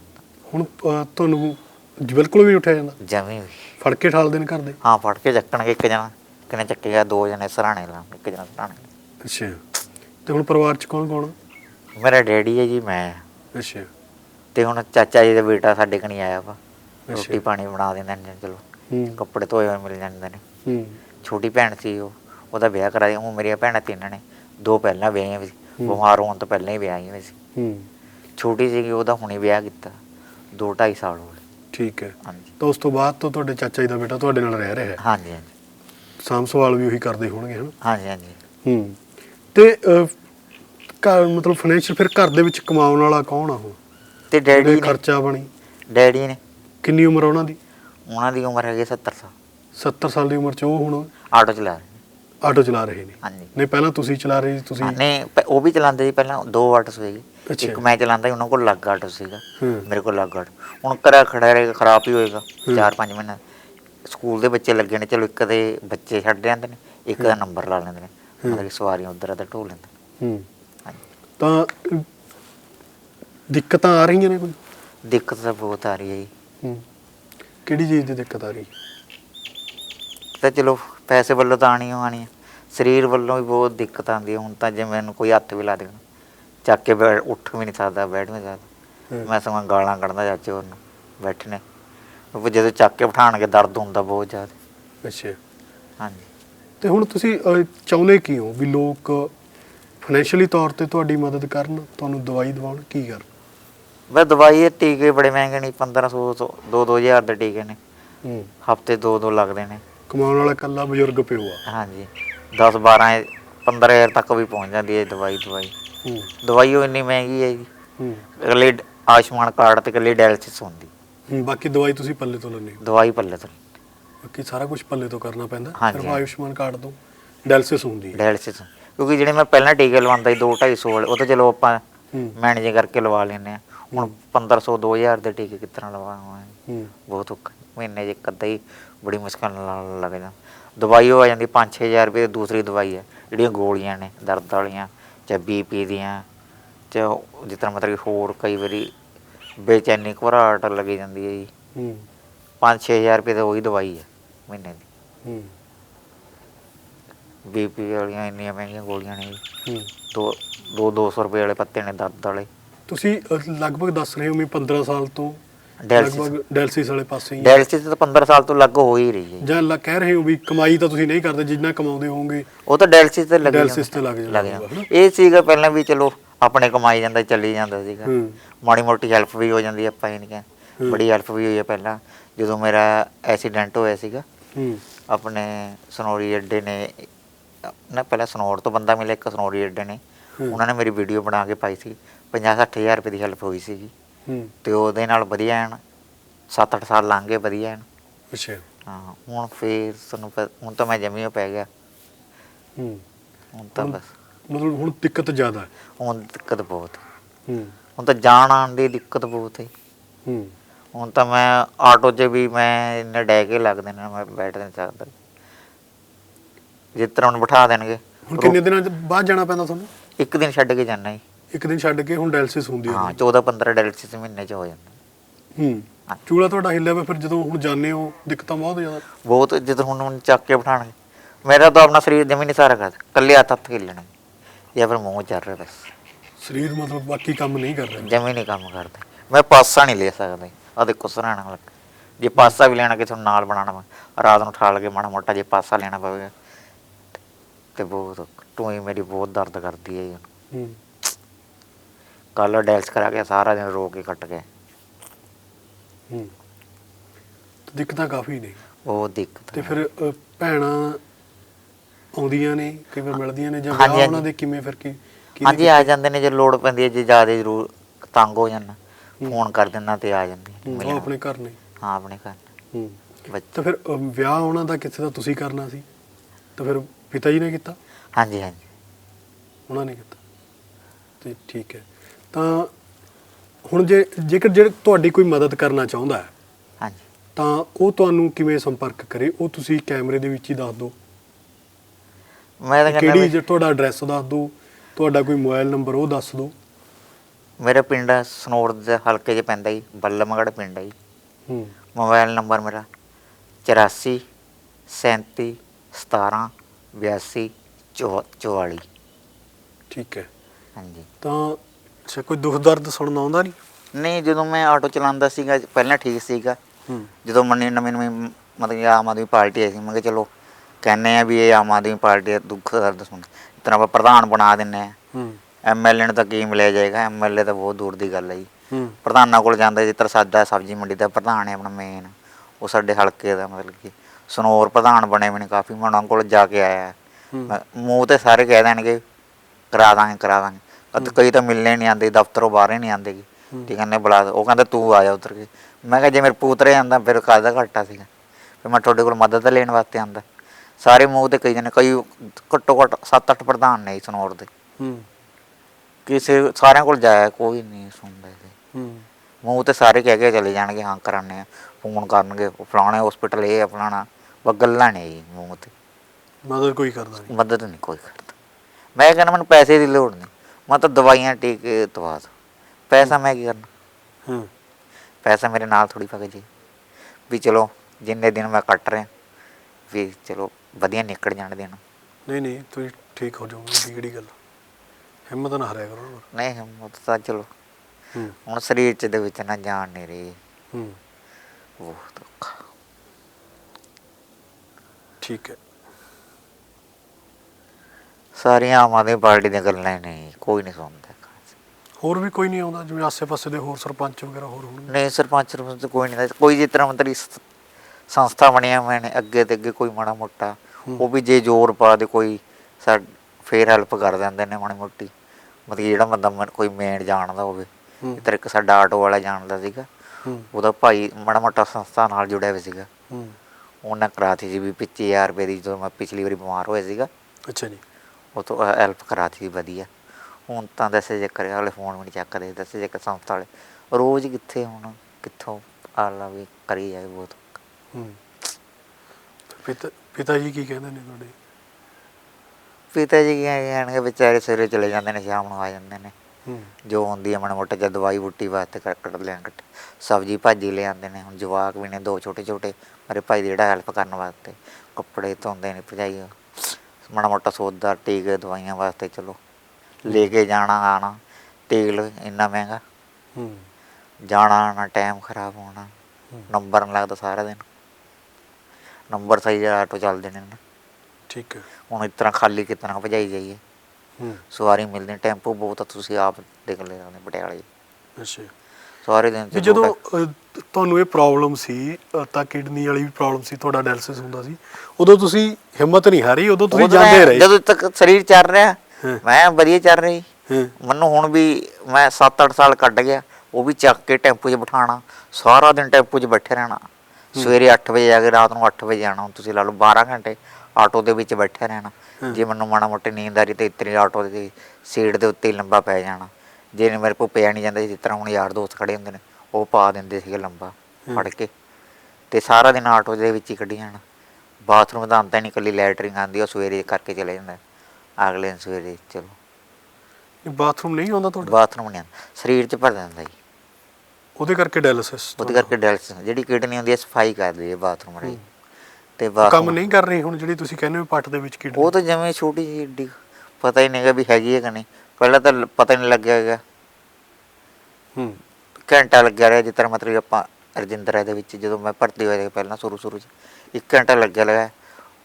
ਹੁਣ ਅਹ, ਤੁਹਾਨੂੰ ਜ- ਬਿਲਕੁਲ ਵੀ ਨਹੀਂ ਉੱਠਿਆ ਜਾਂਦਾ। ਜਮੀ ਵੀ। ਫੜ ਕੇ ਠਾਲਦੇ ਨੇ ਕਰਦੇ ਹਾਂ ਫੜ ਕੇ ਚੱਕਣਗੇ ਇੱਕ ਜਣਾ ਕਿਨੇ ਚੱਕੇਗਾ ਦੋ ਜਣੇ ਸਰਾਣੇ ਲਾ ਇੱਕ ਜਣਾ ਸਰਾਣੇ ਅੱਛਾ। ਤੇ ਹੁਣ ਪਰਿਵਾਰ ਚ ਕੌਣ ਕੌਣ ਆ? ਮੇਰਾ ਡੈਡੀ ਹੈ ਜੀ ਮੈਂ। ਅੱਛਾ। ਤੇ ਹੁਣ ਚਾਚਾ ਜੀ ਦਾ ਬੇਟਾ ਸਾਡੇ ਕਣੀ ਆਇਆ ਵਾ। ਰੋਟੀ ਪਾਣੀ ਬਣਾ ਦਿੰਦੇ ਨੇ ਚਲੋ। ਹੂੰ। ਕੱਪੜੇ ਧੋਏ ਹੋਏ ਮਿਲ ਜਾਂਦੇ ਨੇ। ਹੂੰ। ਛੋਟੀ ਭੈਣ ਸੀ ਉਹ ਉਹਦਾ ਵਿਆਹ ਕਰਾ ਦਿਆ। ਉਹ ਮੇਰੀਆਂ ਭੈਣਾਂ ਤਿੰਨ ਨੇ। ਦੋ ਪਹਿਲਾਂ ਵਿਆਹੀਆਂ ਵੀ ਸੀ। ਬਿਮਾਰ ਹੋਣ ਤੋਂ ਪਹਿਲਾਂ ਹੀ ਵਿਆਹੀਆਂ ਵੀ ਸੀ। ਹੂੰ। ਛੋਟੀ ਸੀਗੀ ਉਹਦਾ ਹੁਣੇ ਵਿਆਹ ਕੀਤਾ। ਦੋ ਢਾਈ ਸਾਲ ਹੋ ਗਏ। ਠੀਕ ਹੈ। ਹਾਂਜੀ। ਤਾਂ ਉਸ ਤੋਂ ਬਾਅਦ ਤੋਂ ਤੁਹਾਡੇ ਚਾਚਾ ਜੀ ਦਾ ਬੇਟਾ ਤੁਹਾਡੇ ਨਾਲ ਰਹਿ ਰਿਹਾ ਹੈ? ਹਾਂਜੀ ਹਾਂਜੀ। ਸਾਂਭ ਸਵਾਲ ਵੀ ਉਹੀ ਕਰਦੇ ਹੋਣਗੇ ਹਨ? ਹਾਂਜੀ ਹਾਂਜੀ। ਹੂੰ। ਤੇ ਅਹ, ਘਰ ਮਤਲਬ ਫਾਈਨੈਂਸ਼ੀਅਲ ਫਿਰ ਘਰ ਦੇ ਵਿੱਚ ਕਮਾਉਣ ਵਾਲਾ ਕੌਣ ਆ ਉਹ? ਤੇ ਡੈਡੀ ਉਹਦੇ ਨੇ। ਖਰਚਾ ਬਣੀ? ਡੈਡੀ ਨੇ। ਕਿੰਨੀ ਉਮਰ ਆ ਉਹਨਾਂ ਦੀ? ਉਹਨਾਂ ਦੀ ਉਮਰ ਹੈਗੀ 70 ਸਾਲ। 70 ਸਾਲ ਦੀ ਉਮਰ 'ਚ ਉਹ ਹੁਣ? ਆਟੋ ਚਲਾ ਰਹੇ ਆਟੋ ਚਲਾ ਰਹੇ ਨੇ। ਹਾਂਜੀ। ਨਹੀਂ ਪਹਿਲਾਂ ਤੁਸੀਂ ਚਲਾ ਰਹੇ ਸੀ ਤੁਸੀਂ ਹਾਂ, ਨਹੀਂ ਪ- ਉਹ ਵੀ ਚਲਾਉਂਦੇ ਸੀ ਪਹਿਲਾਂ। ਦੋ ਆਟੋ ਸੀਗੇ। ਅੱਛਾ। ਇੱਕ ਮੈਂ ਚਲਾਉਂਦਾ ਸੀ ਉਹਨਾਂ ਕੋਲ ਲੱਗ ਆਟੋ ਸੀਗਾ ਹੂੰ। ਮੇਰੇ ਕੋਲ ਲੱਗ ਆਟੋ ਹੁਣ ਕਰਾ ਖੜਾ ਰਹੇਗਾ ਖਰਾਬ ਹੀ ਹੋਏਗਾ ਹੂੰ। 4-5 ਮਹੀਨੇ। ਸਕੂਲ ਦੇ ਬੱਚੇ ਲੱਗੇ ਨੇ ਚਲੋ ਇੱਕ ਦੇ ਬੱਚੇ ਛੱਡ ਜਾਂਦੇ ਨੇ ਇੱਕ ਦਾ ਨੰਬਰ ਲਾ ਲੈਂਦੇ ਨੇ ਮਤਲਬ ਕਿ ਸਵਾਰੀਆਂ ਉਧਰ ਦਾ ਢੋ ਲੈਂਦੇ ਨੇ। ਹੂੰ। ਹਾਂਜੀ। ਤਾਂ ਅਹ, ਦਿੱਕਤਾਂ ਆ ਰਹੀਆਂ ਨੇ ਕੋਈ? ਦਿੱਕਤ ਤਾਂ ਬਹੁਤ ਆ ਰਹੀ ਹੈ ਜੀ। ਹੂੰ। ਕਿਹੜੀ ਚੀਜ਼ ਦੀ ਦਿੱਕਤ ਆ ਰਹੀ ਤਾਂ ਚਲੋ ਪੈਸੇ ਵੱਲੋਂ ਤਾਂ ਆਣੀ ਓ ਆਣੀ ਹੈ ਸਰੀਰ ਵੱਲੋਂ ਵੀ ਬਹੁਤ ਦਿੱਕਤ ਆਉਂਦੀ ਹੈ ਹੁਣ ਤਾਂ ਜੇ ਮੈਨੂੰ ਕੋਈ ਹੱਥ ਵੀ ਲਾ ਦੇਣਾ ਚੱਕ ਕੇ ਬੈਠ ਉੱਠ ਵੀ ਨਹੀਂ ਸਕਦਾ ਬੈਠ ਵੀ ਨਹੀਂ ਸਕਦਾ। ਮੈਂ ਸਮਾਂ ਗਾਲਾਂ ਕੱਢਦਾ ਚਾਚੇ ਉਹਨੂੰ ਬੈਠਣੇ। ਉਹ ਜਦੋਂ ਚੱਕ ਕੇ ਬਿਠਾਣਗੇ ਦਰਦ ਹੁੰਦਾ ਬਹੁਤ ਜ਼ਿਆਦਾ। ਅੱਛਾ। ਹਾਂਜੀ। ਤੇ ਹੁਣ ਤੁਸੀਂ ਚਾਹੁੰਦੇ ਕੀ ਹੋ ਵੀ ਲੋਕ ਫਾਈਨੈਂਸ਼ੀਅਲੀ ਤੌਰ ਤੇ ਤੁਹਾਡੀ ਮਦਦ ਕਰਨ ਤੁਹਾਨੂੰ ਦਵਾਈ ਦਿਵਾਉਣ ਕੀ ਕਰਨ? ਬਸ ਦਵਾਈ ਦੇ ਟੀਕੇ ਬੜੇ ਮਹਿੰਗੇ ਨੇ 1500 ਤੋਂ 2-2000 ਦੇ ਟੀਕੇ ਨੇ। ਹੂੰ। ਹਫ਼ਤੇ 2-2 ਲੱਗਦੇ ਨੇ। ਕਮਾਉਣ ਵਾਲਾ ਕੱਲਾ ਬਜ਼ੁਰਗ ਪਿਓ ਆ। ਹਾਂਜੀ। 10 12 15000 ਤੱਕ ਵੀ ਪਹੁੰਚ ਜਾਂਦੀ ਹੈ ਦਵਾਈ ਦਵਾਈ। ਦਵਾਈ ਉਹ ਇੰਨੀ ਮਹਿੰਗੀ ਹੈ ਜੀ ਹੂੰ। ਅਗਲੇ ਆਯੁਸ਼ਮਾਨ ਕਾਰਡ ਤੇ ਇਕੱਲੀ ਡਾਇਲਿਸਿਸ ਹੁੰਦੀ ਹੂੰ, ਬਾਕੀ ਦਵਾਈ ਤੁਸੀਂ ਪੱਲੇ ਤੋਂ ਹੋ? ਦਵਾਈ ਪੱਲੇ ਤੋਂ। ਬਾਕੀ ਸਾਰਾ ਕੁਝ ਪੱਲੇ ਤੋਂ ਕਰਨਾ ਪੈਂਦਾ। ਹਾਂਜੀ, ਸਿਰਫ ਹਾਂਜੀ। ਆਯੁਸ਼ਮਾਨ ਕਾਰਡ ਤੋਂ ਡਾਇਲਿਸਿਸ ਹੁੰਦੀ ਹੈ। ਡਾਇਲਿਸਿਸ ਕਿਉਂਕਿ ਜਿਹੜੇ ਮੈਂ ਪਹਿਲਾਂ ਟੀਕੇ ਲਵਾਉਂਦਾ ਸੀ 2 250 ਵਾਲੇ ਉਹ ਤਾਂ ਚਲੋ ਆਪਾਂ ਹੂੰ। ਮੈਨੇਜ ਕਰਕੇ ਲਵਾ ਲੈਂਦੇ ਆ ਹੁਣ 1500 2000 ਦੇ ਟੀਕੇ ਕਿਤਨਾ ਲਵਾਵਾਂ ਹੂੰ। ਬਹੁਤ ਔਖਾ ਮਹੀਨੇ 'ਚ ਇੱਕ ਅੱਧਾ ਹੀ ਬੜੀ ਮੁਸ਼ਕਲ ਨਾਲ ਲੱਗ ਜਾਂਦਾ। ਦਵਾਈ ਹੋ ਜਾਂਦੀ 5-6000 ਰੁਪਏ ਦੀ ਦੂਸਰੀ ਦਵਾਈ ਹੈ। ਜਿਹੜੀਆਂ ਗੋਲੀਆਂ ਨੇ ਦਰਦ ਵਾਲੀਆਂ। ਚਾਹੇ ਬੀਪੀ ਦੀਆਂ ਤੇ ਜਿਸ ਤਰ੍ਹਾਂ ਮਤਲਬ ਕਿ ਹੋਰ ਕਈ ਵਾਰੀ ਬੇਚੈਨੀ ਘਬਰਾਹਟ ਲੱਗੀ ਜਾਂਦੀ ਹੈ ਜੀ। ਹੂੰ। 5-6000 ਰੁਪਏ ਦੀ ਉਹੀ ਦਵਾਈ ਹੈ ਮਹੀਨੇ ਦੀ। ਹੂੰ। ਬੀਪੀ ਵਾਲੀਆਂ ਇੰਨੀਆਂ ਮਹਿੰਗੀਆਂ ਗੋਲੀਆਂ ਨੇ ਜੀ। ਹੂੰ। ਦੋ ਦੋ 200 ਰੁਪਏ ਵਾਲੇ ਪੱਤੇ ਨੇ ਦਰਦ ਵਾਲੇ। ਤੁਸੀਂ ਲਗਭਗ ਦੱਸ ਰਹੇ ਹੋ ਵੀ 15 ਸਾਲ ਤੋਂ ਲਗਭਗ ਵਾਲੇ ਪਾਸੇ ਹੀ। ਡਾਇਲਿਸਿਸ ਤਾਂ 15 ਸਾਲ ਤੋਂ ਲੱਗ ਹੋ ਹੀ ਰਹੀ ਹੈ। ਜਾਂ ਲਾ ਕਹਿ ਰਹੇ ਹੋ ਵੀ ਕਮਾਈ ਤਾਂ ਤੁਸੀਂ ਨਹੀਂ ਕਰਦੇ ਜਿੰਨਾ ਕਮਾਉਂਦੇ ਹੋਵੋਗੇ ਉਹ ਤਾਂ ਡਾਇਲਿਸਿਸ ਤੇ ਲੱਗ ਡਾਇਲਿਸਿਸ ਤੇ ਲੱਗ ਜਾਂਦਾ। ਹੋਊਗਾ, ਹਨਾ? ਇਹ ਸੀਗਾ ਪਹਿਲਾਂ ਵੀ ਚਲੋ ਆਪਣੇ ਕਮਾਈ ਜਾਂਦਾ ਚੱਲੀ ਜਾਂਦਾ ਸੀਗਾ। ਹੂੰ। ਮਾੜੀ ਮੋਟੀ ਹੈਲਪ ਵੀ ਹੋ ਜਾਂਦੀ ਹੈ, ਆਪਾਂ ਇਹ ਨਹੀਂ। ਕਹਿੰਦੇ ਬੜੀ ਹੈਲਪ ਵੀ ਹੋਈ ਹੈ ਪਹਿਲਾਂ। ਜਦੋਂ ਮੇਰਾ ਐਕਸੀਡੈਂਟ ਹੋਇਆ ਸੀਗਾ ਹੂੰ। ਆਪਣੇ ਸਨੋਰੀ ਅੱਡੇ ਨੇ ਨਾ ਪਹਿਲਾਂ ਸਨੋਰ ਤੋਂ ਬੰਦਾ ਮਿਲਿਆ ਇੱਕ ਸਨੋਰੀ ਅੱਡੇ ਨੇ। ਹੂੰ। ਉਹਨਾਂ ਨੇ ਮੇਰੀ ਵੀਡੀਓ ਬਣਾ ਕੇ ਪਾਈ ਸੀ। 50 ਹਜ਼ਾਰ ਰੁਪਏ ਦੀ ਹੈਲਪ ਹੋਈ ਸੀਗੀ। ਤੇ ਉਹਦੇ ਨਾਲ ਵਧੀਆ ਐਨ 7-8 ਸਾਲ ਲੰਘ ਗਏ ਵਧੀਆ ਐਨ। ਅੱਛਾ। ਹਾਂ ਹੁਣ ਫੇਰ ਤੁਹਾਨੂੰ ਪਤਾ- ਹੁਣ ਤਾਂ ਮੈਂ ਜਮੀ ਓ ਪੈ ਗਿਆ। ਹੂੰ। ਹੁਣ ਤਾਂ ਬਸ। ਮਤਲਬ ਹੁਣ ਦਿੱਕਤ ਜ਼ਿਆਦਾ ਹੈ ਹੁਣ ਦਿੱਕਤ ਬਹੁਤ ਹੂੰ। ਹੁਣ ਤਾਂ ਜਾਣ ਆਉਣ ਦੀ ਦਿੱਕਤ ਬਹੁਤ ਹੈ ਹੂੰ। ਹੁਣ ਤਾਂ ਮੈਂ ਆਟੋ 'ਚ ਵੀ ਮੈਂ ਇੰਨੇ ਡੈ ਕੇ ਲੱਗਦੇ ਨੇ ਮੈਂ ਬੈਠ ਨਹੀਂ ਸਕਦਾ। ਜਿਸ ਤਰ੍ਹਾਂ ਹੁਣ ਬਿਠਾ ਦੇਣਗੇ। ਹੁਣ ਕਿੰਨੇ ਦਿਨਾਂ ਚ ਬਾਅਦ ਜਾਣਾ ਪੈਂਦਾ ਤੁਹਾਨੂੰ? ਇੱਕ ਦਿਨ ਛੱਡ ਕੇ ਜਾਣਾ ਹੀ ਇੱਕ ਦਿਨ ਛੱਡ ਕੇ ਹੁਣ ਡਾਇਲਿਸਿਸ ਹੁੰਦੀ ਹਾਂ ਹੈ 14 15 ਡਾਇਲਿਸਿਸ ਮਹੀਨੇ 'ਚ ਹੋ ਜਾਂਦਾ ਹੂੰ। ਚੂਲਾ ਤੁਹਾਡਾ ਹਿੱਲਿਆ ਵਾ ਫਿਰ ਜਦੋਂ ਹੁਣ ਜਾਂਦੇ ਹੋ ਦਿੱਕਤਾਂ ਬਹੁਤ ਜ਼ਿਆਦਾ। ਬਹੁਤ ਜਦੋਂ ਹੁਣ ਹੁਣ ਚੱਕ ਕੇ ਬਿਠਾਣਗੇ ਮੇਰਾ ਤਾਂ ਆਪਣਾ ਸਰੀਰ ਜਮੀ ਨਹੀਂ ਸਾਰਾ ਕਰਦਾ। ਕੱਲੇ ਹੱਥ ਹੱਥ ਹਿੱਲਣੇ ਜਾਂ ਫਿਰ ਮੂੰਹ ਚੱਲ ਰਿਹਾ ਬਸ। ਸਰੀਰ ਮਤਲਬ ਬਾਕੀ ਕੰਮ ਨਹੀਂ ਕਰ ਰਿਹਾ। ਜਮੀ ਨਹੀਂ ਕੰਮ ਕਰਦਾ। ਮੈਂ ਪਾਸਾ ਨਹੀਂ ਲੈ ਸਕਦਾ। ਆ ਦੇਖੋ ਸਰਾਣਾ ਲੱਗ ਜੇ ਪਾਸਾ ਵੀ ਲੈਣਾ ਕਿਸੇ ਨੂੰ ਨਾਲ ਬਣਾਉਣਾ ਵਾ ਰਾਤ ਨੂੰ ਠਾਲ ਕੇ ਮਾੜਾ ਮੋਟਾ ਜੇ ਪਾਸਾ ਲੈਣਾ ਪਵੇਗਾ ਤੇ ਬਹੁਤ ਟੂਈ ਮੇਰੀ ਬਹੁਤ ਦਰਦ ਕਰਦੀ ਹੈ ਹੂੰ। ਕੱਲ ਡੈਲਸ ਕਰਾ ਕੇ ਸਾਰਾ ਦਿਨ ਰੋ ਕੇ ਕੱਟ ਗਏ ਹੂੰ। ਤੇ ਦਿੱਕਤਾਂ ਕਾਫੀ ਨੇ। ਬਹੁਤ ਦਿੱਕਤ ਤੇ। ਫਿਰ ਅ, ਭੈਣਾਂ ਆਉਂਦੀਆਂ ਨੇ ਕਈ ਵਾਰ ਮਿਲਦੀਆਂ ਨੇ ਜਾਂ ਹਾਂਜੀ, ਵਿਆਹ ਉਹਨਾਂ। ਦੇ ਕਿਵੇਂ ਫਿਰ ਕੀ ਕੀ ਹਾਂਜੀ ਆ ਜਾਂਦੇ ਨੇ ਜੇ ਲੋੜ ਪੈਂਦੀ ਹੈ ਜੇ ਜ਼ਿਆਦਾ ਜ਼ਰੂਰ ਤੰਗ ਹੋ ਜਾਣਾ ਫੋਨ ਕਰ ਦਿੰਦਾ ਤੇ ਆ ਜਾਂਦੇ ਨੇ ਹੂੰ, ਉਹ ਮਿਲਣ। ਆਪਣੇ ਘਰ ਨੇ। ਹਾਂ ਆਪਣੇ ਘਰ ਹੂੰ। ਬੱਚੇ। ਤਾਂ ਫਿਰ ਅ, ਵਿਆਹ ਉਹਨਾਂ ਦਾ ਕਿਸੇ ਦਾ ਤੁਸੀਂ ਕਰਨਾ ਸੀ? ਤਾਂ ਫਿਰ ਪਿਤਾ ਜੀ ਨੇ ਕੀਤਾ? ਹਾਂਜੀ ਹਾਂਜੀ। ਉਹਨਾਂ ਨੇ ਕੀਤਾ? ਤੇ ਠੀਕ ਹੈ। ਤਾਂ ਹੁਣ ਜੇ ਜੇਕਰ ਜਿਹੜੇ ਤੁਹਾਡੀ ਕੋਈ ਮਦਦ ਕਰਨਾ ਚਾਹੁੰਦਾ ਹੈ ਹਾਂਜੀ। ਤਾਂ ਉਹ ਤੁਹਾਨੂੰ ਕਿਵੇਂ ਸੰਪਰਕ ਕਰੇ? ਉਹ ਤੁਸੀਂ ਕੈਮਰੇ ਦੇ ਵਿੱਚ ਹੀ ਦੱਸ ਦਿਓ। ਮੈਂ ਤਾਂ ਕਹਿੰਦਾ ਕਿਹੜੀ ਵੀ ਜੇ ਤੁਹਾਡਾ ਐਡਰੈਸ ਦੱਸ ਦਿਓ ਤੁਹਾਡਾ ਕੋਈ ਮੋਬਾਈਲ ਨੰਬਰ ਉਹ ਦੱਸ ਦਿਓ। ਮੇਰਾ ਪਿੰਡ ਸਨੋਰ ਦੇ ਹਲਕੇ 'ਚ ਪੈਂਦਾ ਜੀ ਬੱਲਮਗੜ ਪਿੰਡ ਹੈ ਜੀ। ਹੂੰ। ਮੋਬਾਈਲ ਨੰਬਰ ਮੇਰਾ 84 37 17 82 44 ਠੀਕ ਹੈ। ਹਾਂਜੀ। ਤਾਂ ਅੱਛਾ ਕੋਈ ਦੁੱਖ ਦਰਦ ਸੁਣਨ ਆਉਂਦਾ ਨਹੀਂ? ਨਹੀਂ ਜਦੋਂ ਮੈਂ ਆਟੋ ਚਲਾਉਂਦਾ ਸੀਗਾ ਪਹਿਲਾਂ ਠੀਕ ਸੀਗਾ। ਹੂੰ। ਜਦੋਂ ਮੰਨੀ ਨਵੀਂ ਨਵੀਂ ਮਤਲਬ ਕਿ ਆਮ ਆਦਮੀ ਪਾਰਟੀ ਆਈ ਸੀ ਮੈਂ ਕਿਹਾ ਚਲੋ ਕਹਿੰਦੇ ਆ ਵੀ ਇਹ ਆਮ ਆਦਮੀ ਪਾਰਟੀ ਦਾ ਦੁੱਖ ਦਰਦ ਸੁਣ ਤਰ੍ਹਾਂ ਆਪਾਂ ਪ੍ਰਧਾਨ ਬਣਾ ਦਿੰਨੇ ਆ। ਹੂੰ। ਐਮਐਲਏ ਨੂੰ ਤਾਂ ਕੀ ਮਿਲਿਆ ਜਾਏਗਾ? ਐਮਐਲਏ ਤਾਂ ਬਹੁਤ ਦੂਰ ਦੀ ਗੱਲ ਹੈ ਜੀ। ਹੂੰ। ਪ੍ਰਧਾਨਾਂ ਕੋਲ ਜਾਂਦਾ ਜਿਸ ਤਰ੍ਹਾਂ ਸਾਡਾ ਸਬਜ਼ੀ ਮੰਡੀ ਦਾ ਪ੍ਰਧਾਨ ਹੈ ਆਪਣਾ ਮੇਨ ਉਹ ਸਾਡੇ ਹਲਕੇ ਦਾ ਮਤਲਬ ਕਿ ਸਨੋਰ ਪ੍ਰਧਾਨ ਬਣੇ ਹੋਏ ਨੇ ਕਾਫੀ। ਮੈਂ ਉਹਨਾਂ ਕੋਲ ਜਾ ਕੇ ਆਇਆ। ਮੈਂ- ਮੂੰਹ ਤੇ ਸਾਰੇ ਕਹਿ ਦੇਣਗੇ ਕਰਾ ਦਾਂਗੇ ਕਰਾ ਦਾਂਗੇ। ਕਦ ਕਈ ਤਾਂ ਮਿਲਣੇ ਨਹੀਂ ਆਉਂਦੇ ਦਫ਼ਤਰੋਂ ਬਾਹਰ ਹੀ ਨਹੀਂ ਆਉਂਦੇ ਹੈ। ਨੇ ਬੁਲਾ। ਉਹ ਕਹਿੰਦਾ ਤੂੰ ਆ ਜਾ ਉਤਰ ਕੇ। ਮੈਂ ਕਿਹਾ ਜੇ ਮੇਰੇ ਪੂਤਰੇ ਆਂਦਾ ਫਿਰ ਕਾਹਦਾ ਘਾਟਾ ਸੀਗਾ। ਵੀ ਮੈਂ ਤੁਹਾਡੇ ਕੋਲ ਮਦਦ ਲੈਣ ਵਾਸਤੇ ਆਂਦਾ ਸਾਰੇ ਮੂੰਹ ਤੇ ਕਈ ਜਣੇ ਕਈ ਘੱਟੋ ਘੱਟ 7-8 ਪ੍ਰਧਾਨ ਨੇ ਸਨੌਰ ਦੇ। ਹੂੰ। ਕਿਸੇ ਸਾਰਿਆਂ ਕੋਲ ਜਾਇਆ ਕੋਈ ਨਹੀਂ ਸੁਣਦਾ ਹੂੰ। ਮੂੰਹ ਤੇ ਸਾਰੇ ਕਹਿ ਕੇ ਚਲੇ ਜਾਣਗੇ ਹਾਂ ਕਰਾਣੇ ਆ। ਫੋਨ ਕਰਨਗੇ ਫਲਾਣੇ ਹਸਪੀਟਲ ਇਹ ਆ ਫਲਾਣਾ। ਗੱਲਾਂ ਨੇ ਮੂੰਹ ਤੇ। ਮਦਦ ਕੋਈ ਕਰਦਾ ਨਹੀਂ। ਮਦਦ ਨਹੀਂ ਕੋਈ ਕਰਦਾ। ਮੈਂ ਕਹਿੰਦਾ ਮੈਨੂੰ ਪੈਸੇ ਦੀ ਲੋੜ ਨਹੀਂ। ਦਵਾਈਆਂ ਟੀਕੇ ਦਵਾ ਦੋ। ਪੈਸਾ ਮੈਂ ਕੀ ਕਰਨਾ? ਹੂੰ। ਪੈਸਾ ਮੇਰੇ ਨਾਲ ਥੋੜੀ ਪਕ ਜੇ। ਵੀ ਚਲੋ ਜਿੰਨੇ ਦਿਨ ਮੈਂ ਕੱਟ ਰਿਹਾ ਵੀ ਚਲੋ ਵਧੀਆ ਨਿਕਲ ਜਾਣ ਦੇਣ ਨਹੀਂ ਨਹੀਂ ਤੁਸੀਂ ਠੀਕ ਹੋ ਜਾਓਗੇ ਕਿਹੜੀ ਗੱਲ। ਹਿੰਮਤ ਨਾ ਹਾਰਿਆ ਕਰੋ ਨਹੀਂ ਹਿੰਮਤ ਤਾਂ ਚਲੋ। ਹੁਣ ਸਰੀਰ ਚ ਦੇ ਵਿੱਚ ਨਾ ਜਾਣ ਨਹੀਂ ਰਹੀ। ਹੂੰ। ਬਹੁਤ ਔਖਾ। ਠੀਕ ਹੈ। ਸਾਰੀਆਂ ਆਮ ਆਦਮੀ ਪਾਰਟੀ ਦੀਆਂ ਗੱਲਾਂ ਹੀ ਨਹੀਂ ਕੋਈ ਨਹੀਂ ਸੁਣਦਾ ਹੋਰ ਵੀ ਕੋਈ ਨਹੀਂ ਆਉਂਦਾ ਜਿਵੇਂ ਆਸੇ-ਪਾਸੇ ਦੇ ਹੋਰ ਸਰਪੰਚ ਵਗੈਰਾ ਹੋਰ ਹੋਣਗੇ? ਨਹੀਂ ਸਰਪੰਚ ਸਰਪੰਚ ਤਾਂ ਕੋਈ ਨਹੀਂ ਕੋਈ ਮਤਲਬ ਸ- ਸੰਸਥਾ ਬਣੀਆਂ ਹੋਈਆਂ ਨੇ ਅੱਗੇ ਤੇ ਅੱਗੇ ਕੋਈ ਮਾੜਾ ਮੋਟਾ। ਉਹ ਵੀ ਜੇ ਜ਼ੋਰ ਪਾ ਦੇ ਕੋਈ ਸਾ ਫੇਰ ਹੈਲਪ ਕਰ ਦਿੰਦੇ ਨੇ ਮਾੜੀ ਮੋਟੀ। ਮਤਲਬ ਜਿਹੜਾ ਬੰਦਾ ਕੋਈ ਮੇਨ ਜਾਣਦਾ ਹੋਵੇ ਇਧਰ ਇੱਕ ਸਾਡਾ ਆਟੋ ਵਾਲਾ ਜਾਣਦਾ ਸੀਗਾ ਉਹਦਾ ਭਾਈ ਮਾੜਾ ਮੋਟਾ ਸੰਸਥਾ ਨਾਲ ਜੁੜਿਆ ਹੋਇਆ ਸੀਗਾ। ਉਹਨਾਂ ਕਰਾਤੀ ਸੀ ਵੀ 25000 ਰੁਪਏ ਦੀ ਜਦੋਂ ਮੈਂ ਪਿਛਲੀ ਵਾਰੀ ਬਿਮਾਰ ਹੋਇਆ ਸੀਗਾ। ਅੱਛਾ ਜੀ। ਉਹ ਤੋਂ ਹੈਲਪ ਕਰਾਤੀ ਵਧੀਆ। ਹੁਣ ਤਾਂ ਦੱਸੇ ਜੇ ਕਰਿਆ ਵਾਲੇ ਫੋਨ ਵੀ ਨਹੀਂ ਚੱਕਦੇ ਦੱਸੇ ਜੇ ਸੰਸਥਾ ਵਾਲੇ। ਰੋਜ਼ ਕਿੱਥੇ ਹੁਣ ਕਿੱਥੋਂ ਆਲਾ ਵੀ ਕਰੀ ਜਾਏ ਬਹੁਤ। ਹੂੰ। ਪਿਤਾ ਪਿਤਾ ਜੀ ਕੀ ਕਹਿੰਦੇ ਨੇ ਤੁਹਾਡੇ? ਪਿਤਾ ਜੀ ਕੀ ਕਹਿਣਗੇ ਵਿਚਾਰੇ ਸਵੇਰੇ ਚਲੇ ਜਾਂਦੇ ਨੇ ਸ਼ਾਮ ਨੂੰ ਆ ਜਾਂਦੇ ਨੇ। ਜੋ ਹੁੰਦੀ ਹੈ ਮਾੜਾ ਮੋਟਾ ਜਦ ਦਵਾਈ ਬੂਟੀ ਵਾਸਤੇ ਕੱਟ ਕੱਟ ਸਬਜੀ ਭਾਜੀ ਲੈ ਆਉਂਦੇ ਨੇ ਹੁਣ ਜਵਾਕ ਵੀ ਨੇ ਦੋ ਛੋਟੇ ਛੋਟੇ ਮੇਰੇ ਭਾਈ ਦੀ ਜਿਹੜਾ ਹੈਲਪ ਕਰਨ ਵਾਸਤੇ ਕੱਪੜੇ ਧੋਂਦੇ ਨੇ ਭਜਾਈ ਮਾੜਾ ਮੋਟਾ ਸੌਦਾ ਟੀਕੇ ਦਵਾਈਆਂ ਵਾਸਤੇ ਚਲੋ। ਲੈ ਕੇ ਜਾਣਾ ਆਣਾ। ਤੇਲ ਇੰਨਾ ਮਹਿੰਗਾ। ਹੂੰ। ਜਾਣਾ ਆਣਾ ਟਾਈਮ ਖਰਾਬ ਹੋਣਾ। ਨੰਬਰ ਨਹੀਂ ਲੱਗਦਾ ਸਾਰਾ ਦਿਨ। ਨੰਬਰ ਸਹੀ ਜਿਹਾ ਆਟੋ ਚੱਲਦੇ ਨੇ ਨਾ। ਠੀਕ ਹੈ। ਹੁਣ ਇਸ ਤਰ੍ਹਾਂ ਖਾਲੀ ਕਿਤਨਾ ਭਜਾਈ ਜਾਈਏ। ਹੂੰ। ਸਵਾਰੀ ਮਿਲਦੀ ਟੈਂਪੂ ਬਹੁਤ ਤੁਸੀਂ ਆਪ ਦੇਖ ਲੈ ਜਾਂਦੇ ਪਟਿਆਲੇ। ਅੱਛਾ। ਸਾਰੇ ਦਿਨ ਚ ਜਦੋਂ ਅਹ, ਤੁਹਾਨੂੰ ਇਹ ਪ੍ਰੋਬਲਮ ਸੀ ਅਹ, ਤਾਂ ਕਿਡਨੀ ਵਾਲੀ ਵੀ ਪ੍ਰੋਬਲਮ ਸੀ ਤੁਹਾਡਾ ਡਾਇਲਿਸਿਸ ਹੁੰਦਾ ਸੀ। ਉਦੋਂ ਤੁਸੀਂ ਹਿੰਮਤ ਨਹੀਂ ਹਾਰੀ ਉਦੋਂ ਤੁਸੀਂ ਉਦੋਂ ਜਾਂਦੇ ਰਹੇ। ਜਦੋਂ ਤੱਕ ਸਰੀਰ ਚੱਲ ਰਿਹਾ ਹਾਂ। ਮੈਂ ਵਧੀਆ ਚੱਲ ਰਹੀ। ਹਾਂ। ਮੈਨੂੰ ਹੁਣ ਵੀ ਮੈਂ 7-8 ਸਾਲ ਕੱਢ ਗਿਆ ਉਹ ਵੀ ਚੱਕ ਕੇ ਟੈਂਪੂ 'ਚ ਬਿਠਾਣਾ ਸਾਰਾ ਦਿਨ ਟੈਂਪੂ 'ਚ ਬੈਠੇ ਰਹਿਣਾ। ਸਵੇਰੇ 8 ਵਜੇ ਆ ਕੇ ਰਾਤ ਨੂੰ 8 ਵਜੇ ਆਣਾ ਹੁਣ ਤੁਸੀਂ ਲਾ ਲਓ 12 ਘੰਟੇ ਆਟੋ ਦੇ ਵਿੱਚ ਬੈਠੇ ਰਹਿਣਾ। ਜੇ ਮੈਨੂੰ ਮਾੜਾ ਮੋਟੀ ਨੀਂਦ ਆ ਰਹੀ ਤੇ ਇਤਨੀ ਆਟੋ ਦੀ ਸੀਟ ਦੇ ਉੱਤੇ ਹੀ ਲੰਬਾ ਪੈ ਜਾਣਾ। ਜੇ ਮੇਰੇ ਕੋਲ ਪਿਆ ਨਹੀਂ ਜਾਂਦਾ ਜਿਸ ਤਰ੍ਹਾਂ ਹੁਣ ਯਾਰ ਦੋਸਤ ਖੜੇ ਹੁੰਦੇ ਨੇ ਉਹ ਪਾ ਦਿੰਦੇ ਸੀਗੇ ਲੰਬਾ। ਫੜ ਕੇ। ਤੇ ਸਾਰਾ ਦਿਨ ਆਟੋ ਦੇ ਵਿੱਚ ਹੀ ਕੱਢੀ ਜਾਣਾ ਬਾਥਰੂਮ ਤਾਂ ਆਉਂਦਾ ਨਹੀਂ ਇਕੱਲੀ ਲੈਟਰਿੰਗ ਆਉਂਦੀ ਉਹ ਸਵੇਰੇ ਕਰਕੇ ਚਲੇ ਜਾਂਦਾ ਅਗਲੇ ਦਿਨ ਸਵੇਰੇ ਚਲੋ। ਬਾਥਰੂਮ ਨਹੀਂ ਆਉਂਦਾ ਤੁਹਾਡਾ? ਬਾਥਰੂਮ ਨਹੀਂ ਆਉਂਦਾ ਸਰੀਰ 'ਚ ਭਰ ਜਾਂਦਾ ਜੀ। ਉਹਦੇ ਕਰਕੇ ਡਾਇਲਿਸਿਸ ਉਹਦੇ ਕਰਕੇ ਡਾਇਲਸਿਸ ਜਿਹੜੀ ਕਿਡਨੀ ਹੁੰਦੀ ਹੈ ਸਫ਼ਾਈ ਕਰਦੀ ਹੈ ਬਾਥਰੂਮ ਦੀ ਹੂੰ। ਤੇ ਕੰਮ ਬਾਥਰੂਮ ਨਹੀਂ ਕਰ ਰਹੀ ਹੁਣ ਜਿਹੜੀ ਤੁਸੀਂ ਕਹਿੰਦੇ ਹੋ ਪੱਟ ਦੇ ਵਿੱਚ ਕਿਡਨੀ? ਉਹ ਤਾਂ ਜਿਵੇਂ ਛੋਟੀ ਜਿਹੀ ਪਤਾ ਹੀ ਨਹੀਂਗਾ ਵੀ ਹੈਗੀ ਹੈ ਕਿ ਨਹੀਂ। ਪਹਿਲਾਂ ਤਾਂ ਪਤਾ ਹੀ ਨਹੀਂ ਲੱਗਿਆ ਹੈਗਾ। ਹੂੰ। ਘੰਟਾ ਲੱਗਿਆ ਰਿਹਾ ਤਰ੍ਹਾਂ ਮਤਲਬ ਆਪਾਂ ਰਜਿੰਦਰਾ ਦੇ ਵਿੱਚ ਜਦੋਂ ਮੈਂ ਭਰਤੀ ਹੋਇਆ ਸੀ ਪਹਿਲਾਂ ਸ਼ੁਰੂ ਸ਼ੁਰੂ 'ਚ ਇੱਕ ਘੰਟਾ ਲੱਗਿਆ ਲਗਾ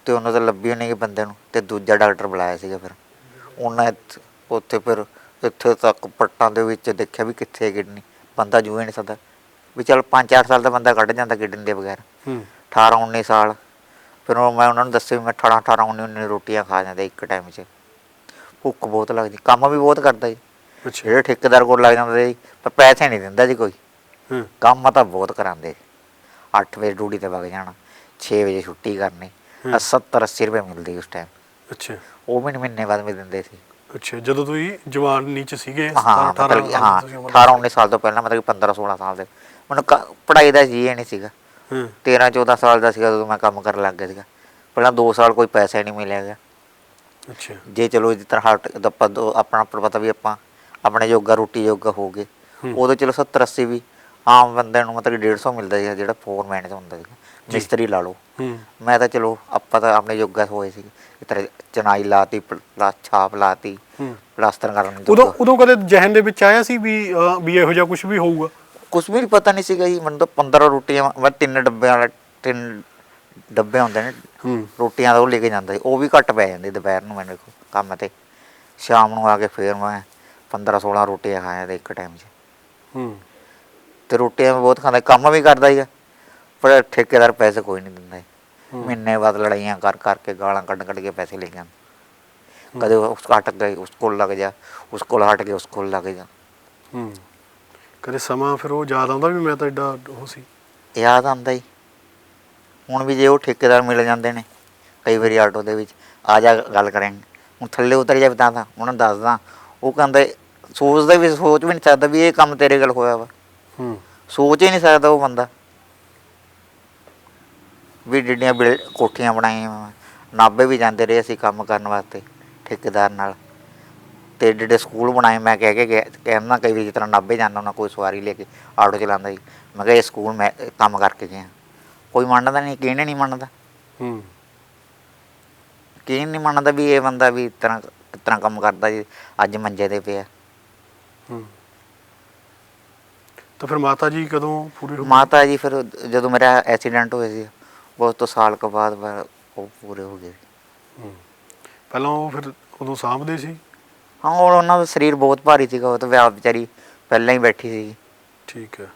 ਤੇ ਉਹਨੂੰ ਤਾਂ ਲੱਭੀ ਨਹੀਂ ਕਿ ਬੰਦੇ ਨੂੰ ਤੇ ਦੂਜਾ ਡਾਕਟਰ ਬੁਲਾਇਆ ਸੀਗਾ ਫਿਰ। ਉਹਨਾਂ ਇੱਥ- ਉੱਥੇ ਫਿਰ ਇੱਥੇ ਤੱਕ ਪੱਟਾਂ ਦੇ ਵਿੱਚ ਦੇਖਿਆ ਵੀ ਕਿੱਥੇ ਹੈ ਕਿਡਨੀ ਬੰਦਾ ਜੂਏ ਨਹੀਂ ਸਕਦਾ। ਵੀ ਚਲ 5-4 ਸਾਲ ਦਾ ਬੰਦਾ ਕੱਢ ਜਾਂਦਾ ਕਿਡਨੀ ਦੇ ਬਗੈਰ। ਹੂੰ। 18-19 ਸਾਲ। ਫਿਰ ਉਹ ਮੈਂ ਉਹਨਾਂ ਨੂੰ ਦੱਸਿਆ ਵੀ ਮੈਂ 18-18 19 ਰੋਟੀਆਂ ਖਾ ਜਾਂਦਾ ਇੱਕ ਟਾਈਮ 'ਚ। ਭੁੱਖ ਬਹੁਤ ਲੱਗਦੀ ਕੰਮ ਵੀ ਬਹੁਤ ਕਰਦਾ ਜੀ। ਅੱਛਾ। ਜਿਹੜੇ ਠੇਕੇਦਾਰ ਕੋਲ ਲੱਗ ਜਾਂਦਾ ਜੀ ਪਰ ਪੈਸੇ ਨਹੀਂ ਦਿੰਦਾ ਜੀ ਕੋਈ। ਹਾਂ। ਕੰਮ ਤਾਂ ਬਹੁਤ ਕਰਾਉਂਦੇ। 8 ਵਜੇ ਡਿਊਟੀ ਤੇ ਵਗ ਜਾਣਾ 6 ਵਜੇ ਛੁੱਟੀ ਕਰਨੀ ਹੂੰ। 70 80 ਰੁਪਏ ਮਿਲਦੇ ਉਸ ਟਾਈਮ ਅੱਛਾ। ਉਹ ਵੀ ਨੀ ਮਹੀਨੇ ਬਾਅਦ ਵੀ ਦਿੰਦੇ ਸੀ। ਅੱਛਾ ਜਦੋਂ ਤੁਸੀਂ ਜਵਾਨੀ ਚ ਸੀਗੇ ਹਾਂ 17 ਮਤਲਬ ਕਿ ਹਾਂ ਤੁਸੀਂ ਉਮਰ 18 19 ਸਾਲ ਤੋਂ ਪਹਿਲਾਂ ਮਤਲਬ ਕਿ 15 16 ਸਾਲ ਦੇ। ਮੈਨੂੰ ਪੜ੍ਹਾਈ ਦਾ ਜੀ ਨਹੀਂ ਸੀਗਾ। ਹਾਂ। 13 14 ਸਾਲ ਦਾ ਸੀਗਾ ਜਦੋਂ ਮੈਂ ਕੰਮ ਕਰਨ ਲੱਗ ਗਿਆ ਸੀਗਾ। ਪਹਿਲਾਂ 2 ਸਾਲ ਕੋਈ ਪੈਸਾ ਨਹੀਂ ਮਿਲਿਆ ਗਾ ਅੱਛਾ। ਜੇ ਚਲੋ ਜਿਸ ਤਰ੍ਹਾਂ ਹਟ ਆਪਾਂ ਦੋ- ਆਪਣਾ ਪਤਾ ਵੀ ਆਪਾਂ ਆਪਣੇ ਜੋਗਾ ਰੋਟੀ ਜੋਗਾ ਹੋ ਗਏ। ਉਦੋਂ ਚਲੋ 70 80 ਵੀ ਆਮ ਬੰਦੇ ਨੂੰ ਮਤਲਬ 150 ਮਿਲਦਾ ਸੀ ਜਿਹੜਾ ਫੋਰਮੈਨ ਚ ਹੁੰਦਾ ਸੀ ਜੀ। ਮਿਸਤਰੀ ਲਾ ਲਓ। ਹੂੰ। ਮੈਂ ਤਾਂ ਚਲੋ ਆਪਾਂ ਤਾਂ ਆਪਣੇ ਜੋਗਾ ਹੋਏ ਸੀ। ਇਸ ਤਰ੍ਹਾਂ ਚਨਾਈ ਲਾਤੀ ਪਲਾ ਛਾਪ ਲਾਤੀ ਹੂੰ। ਪਲਾਸਟਰ ਕਰਨ ਉਦੋਂ ਉਦੋਂ ਕਦੇ ਜਹਨ ਦੇ ਵਿੱਚ ਆਇਆ ਸੀ ਵੀ ਅਹ, ਵੀ ਇਹੋ ਜਿਹਾ ਕੁਝ ਵੀ ਹੋਊਗਾ? ਕੁਝ ਵੀ ਨੀ ਪਤਾ ਨਹੀਂ ਸੀਗਾ ਜੀ ਮੈਨੂੰ ਤਾਂ 15 ਰੋਟੀਆਂ ਮੈਂ ਤਿੰਨ ਡੱਬਿਆਂ ਵਾਲਾ ਤਿੰਨ ਡੱਬੇ ਹੁੰਦੇ ਨੇ ਹੂੰ। ਰੋਟੀਆਂ ਦਾ ਉਹ ਲੈ ਕੇ ਜਾਂਦਾ ਸੀ। ਉਹ ਵੀ ਘੱਟ ਪੈ ਜਾਂਦੇ ਦੁਪਹਿਰ ਨੂੰ ਮੈਨੂੰ ਕੰਮ ਤੇ। ਸ਼ਾਮ ਨੂੰ ਆ ਕੇ ਫੇਰ ਮੈਂ 15 16 ਰੋਟੀਆਂ ਖਾਇਆ ਤੇ ਇੱਕ ਟਾਈਮ 'ਚ। ਹੂੰ। ਤੇ ਰੋਟੀਆਂ ਮੈਂ ਬਹੁਤ ਖਾਂਦਾ ਕੰਮ ਵੀ ਕਰਦਾ ਸੀਗਾ। ਪਰ ਠੇਕੇਦਾਰ ਪੈਸੇ ਕੋਈ ਨਹੀਂ ਦਿੰਦਾ ਸੀ। ਮਹੀਨੇ ਬਾਅਦ ਲੜਾਈਆਂ ਕਰ ਕਰਕੇ ਗਾਲਾਂ ਕੱਢ ਕੱਢ ਕੇ ਪੈਸੇ ਲੈ ਜਾਂਦਾ ਕਦੇ ਉਸ ਹਟ ਗਏ ਉਸ ਕੋਲ ਲੱਗ ਜਾ ਉਸ ਕੋਲ ਹਟ ਕੇ ਉਸ ਕੋਲ ਲੱਗ ਜਾ। ਹੂੰ। ਕਦੇ ਸਮਾਂ ਫਿਰ ਉਹ ਯਾਦ ਆਉਂਦਾ ਵੀ ਮੈਂ ਤਾਂ ਐਡਾ ਉਹ ਸੀ। ਯਾਦ ਆਉਂਦਾ ਹੀ। ਹੁਣ ਵੀ ਜੇ ਉਹ ਠੇਕੇਦਾਰ ਮਿਲ ਜਾਂਦੇ ਨੇ ਕਈ ਵਾਰੀ ਆਟੋ ਦੇ ਵਿੱਚ ਆ ਜਾ ਗੱਲ ਕਰਾਂਗੇ। ਹੁਣ ਥੱਲੇ ਉਤਰ ਜਾ ਬਤਾ ਤਾਂ ਉਹਨਾਂ ਨੂੰ ਦੱਸਦਾ ਉਹ ਕਹਿੰਦੇ ਸੋਚਦਾ ਵੀ ਸੋਚ ਵੀ ਨਹੀਂ ਸਕਦਾ ਵੀ ਇਹ ਕੰਮ ਤੇਰੇ ਗੱਲ ਹੋਇਆ ਵਾ। ਹੂੰ। ਸੋਚ ਹੀ ਨਹੀਂ ਸਕਦਾ ਉਹ ਬੰਦਾ। ਵੀ ਡਿੱਡੀਆਂ ਬਿਲ ਕੋਠੀਆਂ ਬਣਾਈਆਂ। ਨਾਭੇ ਵੀ ਜਾਂਦੇ ਰਹੇ ਅਸੀਂ ਕੰਮ ਕਰਨ ਵਾਸਤੇ ਠੇਕੇਦਾਰ ਨਾਲ। ਤੇ ਜਿਹੜੇ ਸਕੂਲ ਬਣਾਏ ਮੈਂ ਕਹਿ ਕੇ ਗਿਆ ਕਹਿੰਦਾ ਕਈ ਵਾਰੀ ਜਿਸ ਤਰ੍ਹਾਂ ਨਾਭੇ ਜਾਂਦਾ ਉਹਨਾਂ ਕੋਈ ਸਵਾਰੀ ਲੈ ਕੇ ਆਟੋ ਚਲਾਉਂਦਾ ਜੀ ਮੈਂ ਕਿਹਾ ਇਹ ਸਕੂਲ ਮੈਂ ਕੰਮ ਕਰਕੇ ਗਿਆ। ਕੋਈ ਮੰਨਦਾ ਨਹੀਂ ਕਿਹਨੇ ਨਹੀਂ ਮੰਨਦਾ? ਹੂੰ। ਕਿਹਨੇ ਨਹੀਂ ਮੰਨਦਾ ਵੀ ਇਹ ਬੰਦਾ ਵੀ ਇਸ ਤਰ੍ਹਾਂ ਕੰਮ ਕਰਦਾ ਜੀ ਅੱਜ ਮੰਜੇ ਤੇ ਪਿਆ। ਹੂੰ। ਤਾਂ ਫਿਰ ਮਾਤਾ ਜੀ ਕਦੋਂ ਪੂਰੇ ਹੋ? ਮਾਤਾ ਜੀ ਫਿਰ ਜਦੋਂ ਮੇਰਾ ਐਕਸੀਡੈਂਟ ਹੋਇਆ ਸੀ ਉਸ ਤੋਂ ਸਾਲ ਕੁ ਬਾਅਦ ਉਹ ਪੂਰੇ ਹੋ ਗਏ। ਹੂੰ। ਪਹਿਲਾਂ ਉਹ ਫਿਰ ਉਦੋਂ ਸਾਂਭਦੇ ਸੀ? ਹਾਂ ਉਹ ਉਹਨਾਂ ਦਾ ਸਰੀਰ ਬਹੁਤ ਭਾਰੀ ਸੀਗਾ ਉਹ ਤਾਂ ਵਿਆਹ ਵਿਚਾਰੀ ਪਹਿਲਾਂ ਹੀ ਬੈਠੀ ਸੀ ਠੀਕ ਹੈ।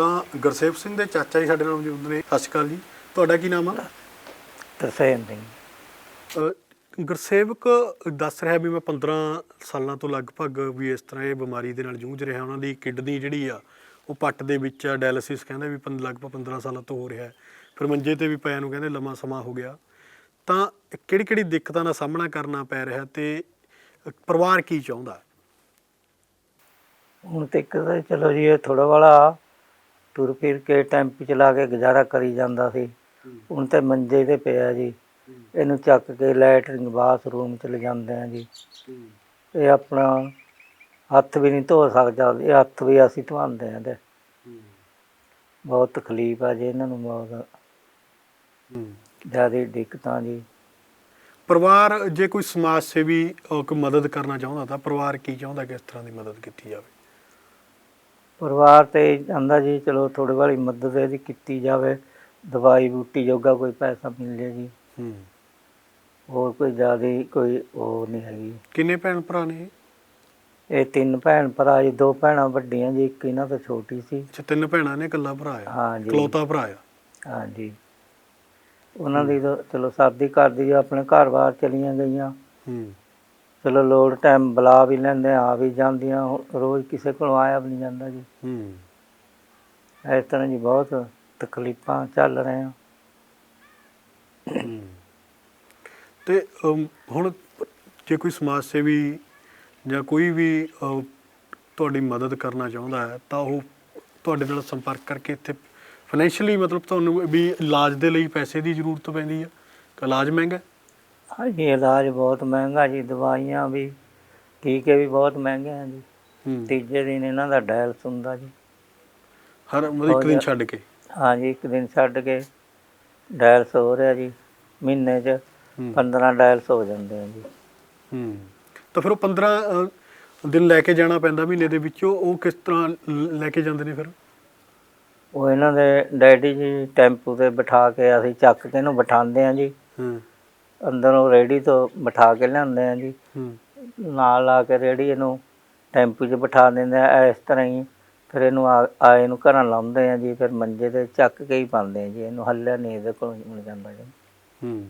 ਤਾਂ ਗੁਰਸੇਵ ਸਿੰਘ ਦੇ ਚਾਚਾ ਜੀ ਸਾਡੇ ਨਾਲ ਮੌਜੂਦ ਨੇ। ਸਤਿ ਸ਼੍ਰੀ ਅਕਾਲ ਜੀ। ਤੁਹਾਡਾ ਕੀ ਨਾਮ ਆ? ਤਰਸੇਮ ਸਿੰਘ। ਅ, ਗੁਰਸੇਵਕ ਦੱਸ ਰਿਹਾ ਵੀ ਮੈਂ 15 ਸਾਲਾਂ ਤੋਂ ਲਗਭਗ ਵੀ ਇਸ ਤਰ੍ਹਾਂ ਇਹ ਬਿਮਾਰੀ ਦੇ ਨਾਲ ਜੂਝ ਰਿਹਾ। ਉਹਨਾਂ ਦੀ ਕਿਡਨੀ ਜਿਹੜੀ ਆ ਉਹ ਪੱਟ ਦੇ ਵਿੱਚ ਆ ਡਾਇਲਿਸਿਸ ਕਹਿੰਦੇ ਵੀ ਪੰ- ਲਗਭਗ 15 ਸਾਲਾਂ ਤੋਂ ਹੋ ਰਿਹਾ ਹੈ। ਫਿਰ ਮੰਜੇ ਤੇ ਵੀ ਪਿਆ ਨੂੰ ਕਹਿੰਦੇ ਲੰਮਾ ਸਮਾਂ ਹੋ ਗਿਆ। ਤਾਂ ਕਿਹੜੀ ਕਿਹੜੀ ਦਿੱਕਤਾਂ ਦਾ ਸਾਹਮਣਾ ਕਰਨਾ ਪੈ ਰਿਹਾ ਤੇ ਪਰਿਵਾਰ ਕੀ ਚਾਹੁੰਦਾ? ਹੁਣ ਤੱਕ ਤਾਂ ਚਲੋ ਜੀ ਇਹ ਥੋੜਾ ਵਾਲਾ ਤੁਰ ਫਿਰ ਕੇ ਟੈਂਪੂ ਚਲਾ ਕੇ ਗੁਜ਼ਾਰਾ ਕਰੀ ਜਾਂਦਾ ਸੀ। ਹੁਣ ਤੇ ਮੰਜੇ ਤੇ ਪਿਆ ਜੀ। ਇਹਨੂੰ ਚੱਕ ਕੇ ਲੈਟਰਿੰਗ ਬਾਥਰੂਮ ਚ ਲੈ ਜਾਂਦੇ ਆ ਜੀ। ਇਹ ਆਪਣਾ ਹੱਥ ਵੀ ਨਹੀਂ ਧੋ ਸਕਦਾ। ਇਹ ਹੱਥ ਵੀ ਅਸੀਂ ਧਵਾਉਂਦੇ ਆ ਤੇ ਬਹੁਤ ਤਕਲੀਫ ਆ ਜੀ ਇਹਨਾਂ ਨੂੰ ਬਹੁਤ। ਜ਼ਿਆਦਾ ਦਿੱਕਤਾਂ ਜੀ। ਪਰਿਵਾਰ ਜੇ ਕੋਈ ਸਮਾਜ ਸੇਵੀ ਕੋਈ ਮਦਦ ਕਰਨਾ ਚਾਹੁੰਦਾ ਤਾਂ ਪਰਿਵਾਰ ਕੀ ਚਾਹੁੰਦਾ ਕਿਸ ਤਰ੍ਹਾਂ ਦੀ ਮਦਦ ਕੀਤੀ ਜਾਵੇ? ਪਰਿਵਾਰ ਤੇ ਜਾਂਦਾ ਜੀ ਚਲੋ ਥੋੜੀ ਵਾਲੀ ਮਦਦ ਇਹਦੀ ਕੀਤੀ ਜਾਵੇ ਦਵਾਈ ਬੂਟੀ ਜੋਗਾ ਕੋਈ ਪੈਸਾ ਮਿਲ ਜੇ ਜੀ। ਹੂੰ। ਹੋਰ ਕੋਈ ਜ਼ਿਆਦਾ ਕੋਈ ਉਹ ਨਹੀਂ ਹੈਗੀ। ਕਿੰਨੇ ਭੈਣ ਭਰਾ ਨੇ ਇਹ? ਤਿੰਨ ਭੈਣ ਭਰਾ ਜੀ ਦੋ ਭੈਣਾਂ ਵੱਡੀਆਂ ਜੀ ਇੱਕ ਇਹਨਾਂ ਤੋਂ ਛੋਟੀ ਸੀ। ਅੱਛਾ ਤਿੰਨ ਭੈਣਾਂ ਨੇ ਇਕੱਲਾ ਭਰਾ ਆ? ਹਾਂ ਜੀ। ਇਕਲੌਤਾ ਭਰਾ ਆ? ਹਾਂਜੀ ਉਹਨਾਂ ਦੀ ਤਾਂ ਚਲੋ ਸਰਦੀ ਕਰਦੀ ਆਪਣੇ ਘਰ-ਬਾਰ ਚਲੀਆਂ ਗਈਆਂ। ਹੂੰ। ਚਲੋ ਲੋੜ ਟਾਈਮ ਬੁਲਾ ਵੀ ਲੈਂਦੇ ਆ ਵੀ ਜਾਂਦੀਆਂ ਰੋਜ਼ ਕਿਸੇ ਕੋਲ ਆਇਆ ਵੀ ਨਹੀਂ ਜਾਂਦਾ ਜੀ ਹੂੰ ਇਸ ਤਰ੍ਹਾਂ ਜੀ ਬਹੁਤ ਤਕਲੀਫਾਂ ਚੱਲ ਰਹੇ ਆ। ਤੇ ਅਮ, ਹੁਣ ਜੇ ਕੋਈ ਸਮਾਜ ਸੇਵੀ ਜਾਂ ਕੋਈ ਵੀ ਅ, ਤੁਹਾਡੀ ਮਦਦ ਕਰਨਾ ਚਾਹੁੰਦਾ ਹੈ ਤਾਂ ਉਹ ਤੁਹਾਡੇ ਨਾਲ ਸੰਪਰਕ ਕਰਕੇ ਇੱਥੇ ਫਾਈਨੈਂਸ਼ੀਅਲੀ ਮਤਲਬ ਤੁਹਾਨੂੰ ਵੀ ਇਲਾਜ ਦੇ ਲਈ ਪੈਸੇ ਦੀ ਜ਼ਰੂਰਤ ਪੈਂਦੀ ਹੈ ਕਿ ਇਲਾਜ ਮਹਿੰਗਾ ਹੈ? ਹਾਂਜੀ ਇਲਾਜ ਬਹੁਤ ਮਹਿੰਗਾ ਜੀ ਦਵਾਈਆਂ ਵੀ ਟੀਕੇ ਵੀ ਬਹੁਤ ਮਹਿੰਗੇ ਆ ਜੀ। ਹੂੰ। ਤੀਜੇ ਦਿਨ ਇਹਨਾਂ ਦਾ ਡਾਇਲਸ ਹੁੰਦਾ ਜੀ। ਹਰ ਮਤਲਬ ਇੱਕ ਦਿਨ ਛੱਡ ਕੇ? ਹਾਂਜੀ ਇੱਕ ਦਿਨ ਛੱਡ ਕੇ ਡਾਇਲਸ ਹੋ ਰਿਹਾ ਜੀ। ਮਹੀਨੇ 'ਚ ਹੂੰ। 15 ਡਾਇਲਸ ਹੋ ਜਾਂਦੇ ਆ ਜੀ। ਹੂੰ। ਤਾਂ ਫਿਰ ਉਹ 15 ਅ, ਦਿਨ ਲੈ ਕੇ ਜਾਣਾ ਪੈਂਦਾ ਮਹੀਨੇ ਦੇ ਵਿੱਚੋਂ ਉਹ ਕਿਸ ਤਰ੍ਹਾਂ ਲ- ਲੈ ਕੇ ਜਾਂਦੇ ਨੇ ਫਿਰ? ਉਹ ਇਹਨਾਂ ਦੇ ਡੈਡੀ ਜੀ ਟੈਂਪੂ ਤੇ ਬਿਠਾ ਕੇ ਅਸੀਂ ਚੱਕ ਕੇ ਇਹਨੂੰ ਬਿਠਾਉਂਦੇ ਆ ਜੀ। ਹੂੰ। ਅੰਦਰੋਂ ਰੇੜੀ ਤੋਂ ਬਿਠਾ ਕੇ ਲਿਆਉਂਦੇ ਆ ਜੀ। ਨਾਲ ਲਾ ਕੇ ਰੇੜੀ ਇਹਨੂੰ ਟੈਂਪੂ 'ਚ ਬਿਠਾ ਦਿੰਦੇ ਆ। ਇਸ ਤਰ੍ਹਾਂ ਹੀ ਫਿਰ ਇਹਨੂੰ ਆ- ਆਏ ਨੂੰ ਘਰਾਂ ਲਾਉਂਦੇ ਆ ਜੀ। ਫਿਰ ਮੰਜੇ ਤੇ ਚੱਕ ਕੇ ਹੀ ਪਾਉਂਦੇ ਆ ਜੀ। ਇਹਨੂੰ ਹੱਲਿਆ ਨਹੀਂ ਇਹਦੇ ਕੋਲ ਮਿਲ ਜਾਂਦਾ ਜੀ। ਹੂੰ।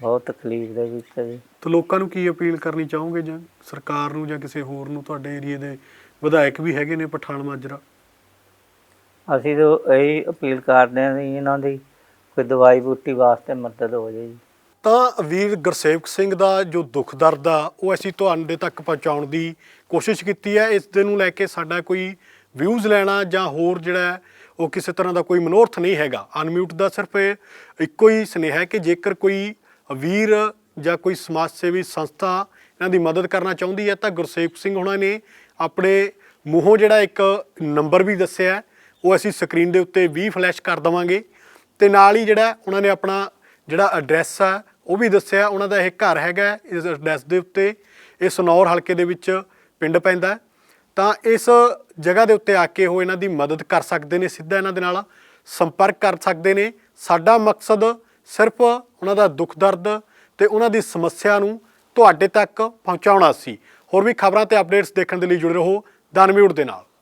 ਬਹੁਤ ਤਕਲੀਫ ਦੇ ਵਿੱਚ ਹੈ ਜੀ। ਤਾਂ ਲੋਕਾਂ ਨੂੰ ਕੀ ਅਪੀਲ ਕਰਨੀ ਚਾਹੋਗੇ ਜਾਂ ਸਰਕਾਰ ਨੂੰ ਜਾਂ ਕਿਸੇ ਹੋਰ ਨੂੰ? ਤੁਹਾਡੇ ਏਰੀਏ ਦੇ ਵਿਧਾਇਕ ਵੀ ਹੈਗੇ ਨੇ ਪਠਾਨ ਮਾਜਰਾ। ਅਸੀਂ ਤਾਂ ਇਹੀ ਅਪੀਲ ਕਰਦੇ ਹਾਂ ਵੀ ਇਹਨਾਂ ਦੀ। ਕੋਈ ਦਵਾਈ ਬੂਟੀ ਵਾਸਤੇ ਮਦਦ ਹੋ ਜਾਏ ਜੀ। ਤਾਂ ਵੀਰ ਗੁਰਸੇਵਕ ਸਿੰਘ ਦਾ ਜੋ ਦੁੱਖ ਦਰਦ ਆ, ਉਹ ਅਸੀਂ ਤੁਹਾਡੇ ਤੱਕ ਪਹੁੰਚਾਉਣ ਦੀ ਕੋਸ਼ਿਸ਼ ਕੀਤੀ ਹੈ। ਇਸ ਦੇ ਨੂੰ ਲੈ ਕੇ ਸਾਡਾ ਕੋਈ ਵਿਊਜ਼ ਲੈਣਾ ਜਾਂ ਹੋਰ ਜਿਹੜਾ ਉਹ ਕਿਸੇ ਤਰ੍ਹਾਂ ਦਾ ਕੋਈ ਮਨੋਰਥ ਨਹੀਂ ਹੈਗਾ। ਅਨਮਿਊਟ ਦਾ ਸਿਰਫ ਇੱਕੋ ਹੀ ਸੁਨੇਹਾ ਹੈ ਕਿ ਜੇਕਰ ਕੋਈ ਵੀਰ ਜਾਂ ਕੋਈ ਸਮਾਜ ਸੇਵੀ ਸੰਸਥਾ ਇਹਨਾਂ ਦੀ ਮਦਦ ਕਰਨਾ ਚਾਹੁੰਦੀ ਹੈ, ਤਾਂ ਗੁਰਸੇਵਕ ਸਿੰਘ ਉਹਨਾਂ ਨੇ ਆਪਣੇ ਮੂੰਹੋਂ ਜਿਹੜਾ ਇੱਕ ਨੰਬਰ ਵੀ ਦੱਸਿਆ ਉਹ ਅਸੀਂ ਸਕਰੀਨ ਦੇ ਉੱਤੇ ਵੀ ਫਲੈਸ਼ ਕਰ ਦਵਾਂਗੇ। ਤੇ ਨਾਲ ਹੀ ਜਿਹੜਾ ਉਹਨਾਂ ਨੇ ਆਪਣਾ ਜਿਹੜਾ ਐਡਰੈਸ ਆ, ਉਹ ਵੀ ਦੱਸਿਆ, ਉਹਨਾਂ ਦਾ ਇਹ ਘਰ ਹੈਗਾ, ਇਸ ਐਡਰੈਸ ਦੇ ਉੱਤੇ, ਇਹ ਸਨੌਰ ਹਲਕੇ ਦੇ ਵਿੱਚ ਪਿੰਡ ਪੈਂਦਾ ਤਾਂ ਇਸ ਜਗ੍ਹਾ ਦੇ ਉੱਤੇ ਆ ਕੇ ਉਹ ਇਹਨਾਂ ਦੀ ਮਦਦ ਕਰ ਸਕਦੇ ਨੇ, ਸਿੱਧਾ ਇਹਨਾਂ ਦੇ ਨਾਲ ਸੰਪਰਕ ਕਰ ਸਕਦੇ ਨੇ। ਸਾਡਾ ਮਕਸਦ ਸਿਰਫ ਉਹਨਾਂ ਦਾ ਦੁੱਖ ਦਰਦ ਤੇ ਉਹਨਾਂ ਦੀ ਸਮੱਸਿਆ ਨੂੰ ਤੁਹਾਡੇ ਤੱਕ ਪਹੁੰਚਾਉਣਾ ਸੀ। ਹੋਰ ਵੀ ਖਬਰਾਂ ਤੇ ਅਪਡੇਟਸ ਦੇਖਣ ਦੇ ਲਈ ਜੁੜੇ ਰਹੋ ਦਨਮਿਊਟ ਦੇ ਨਾਲ।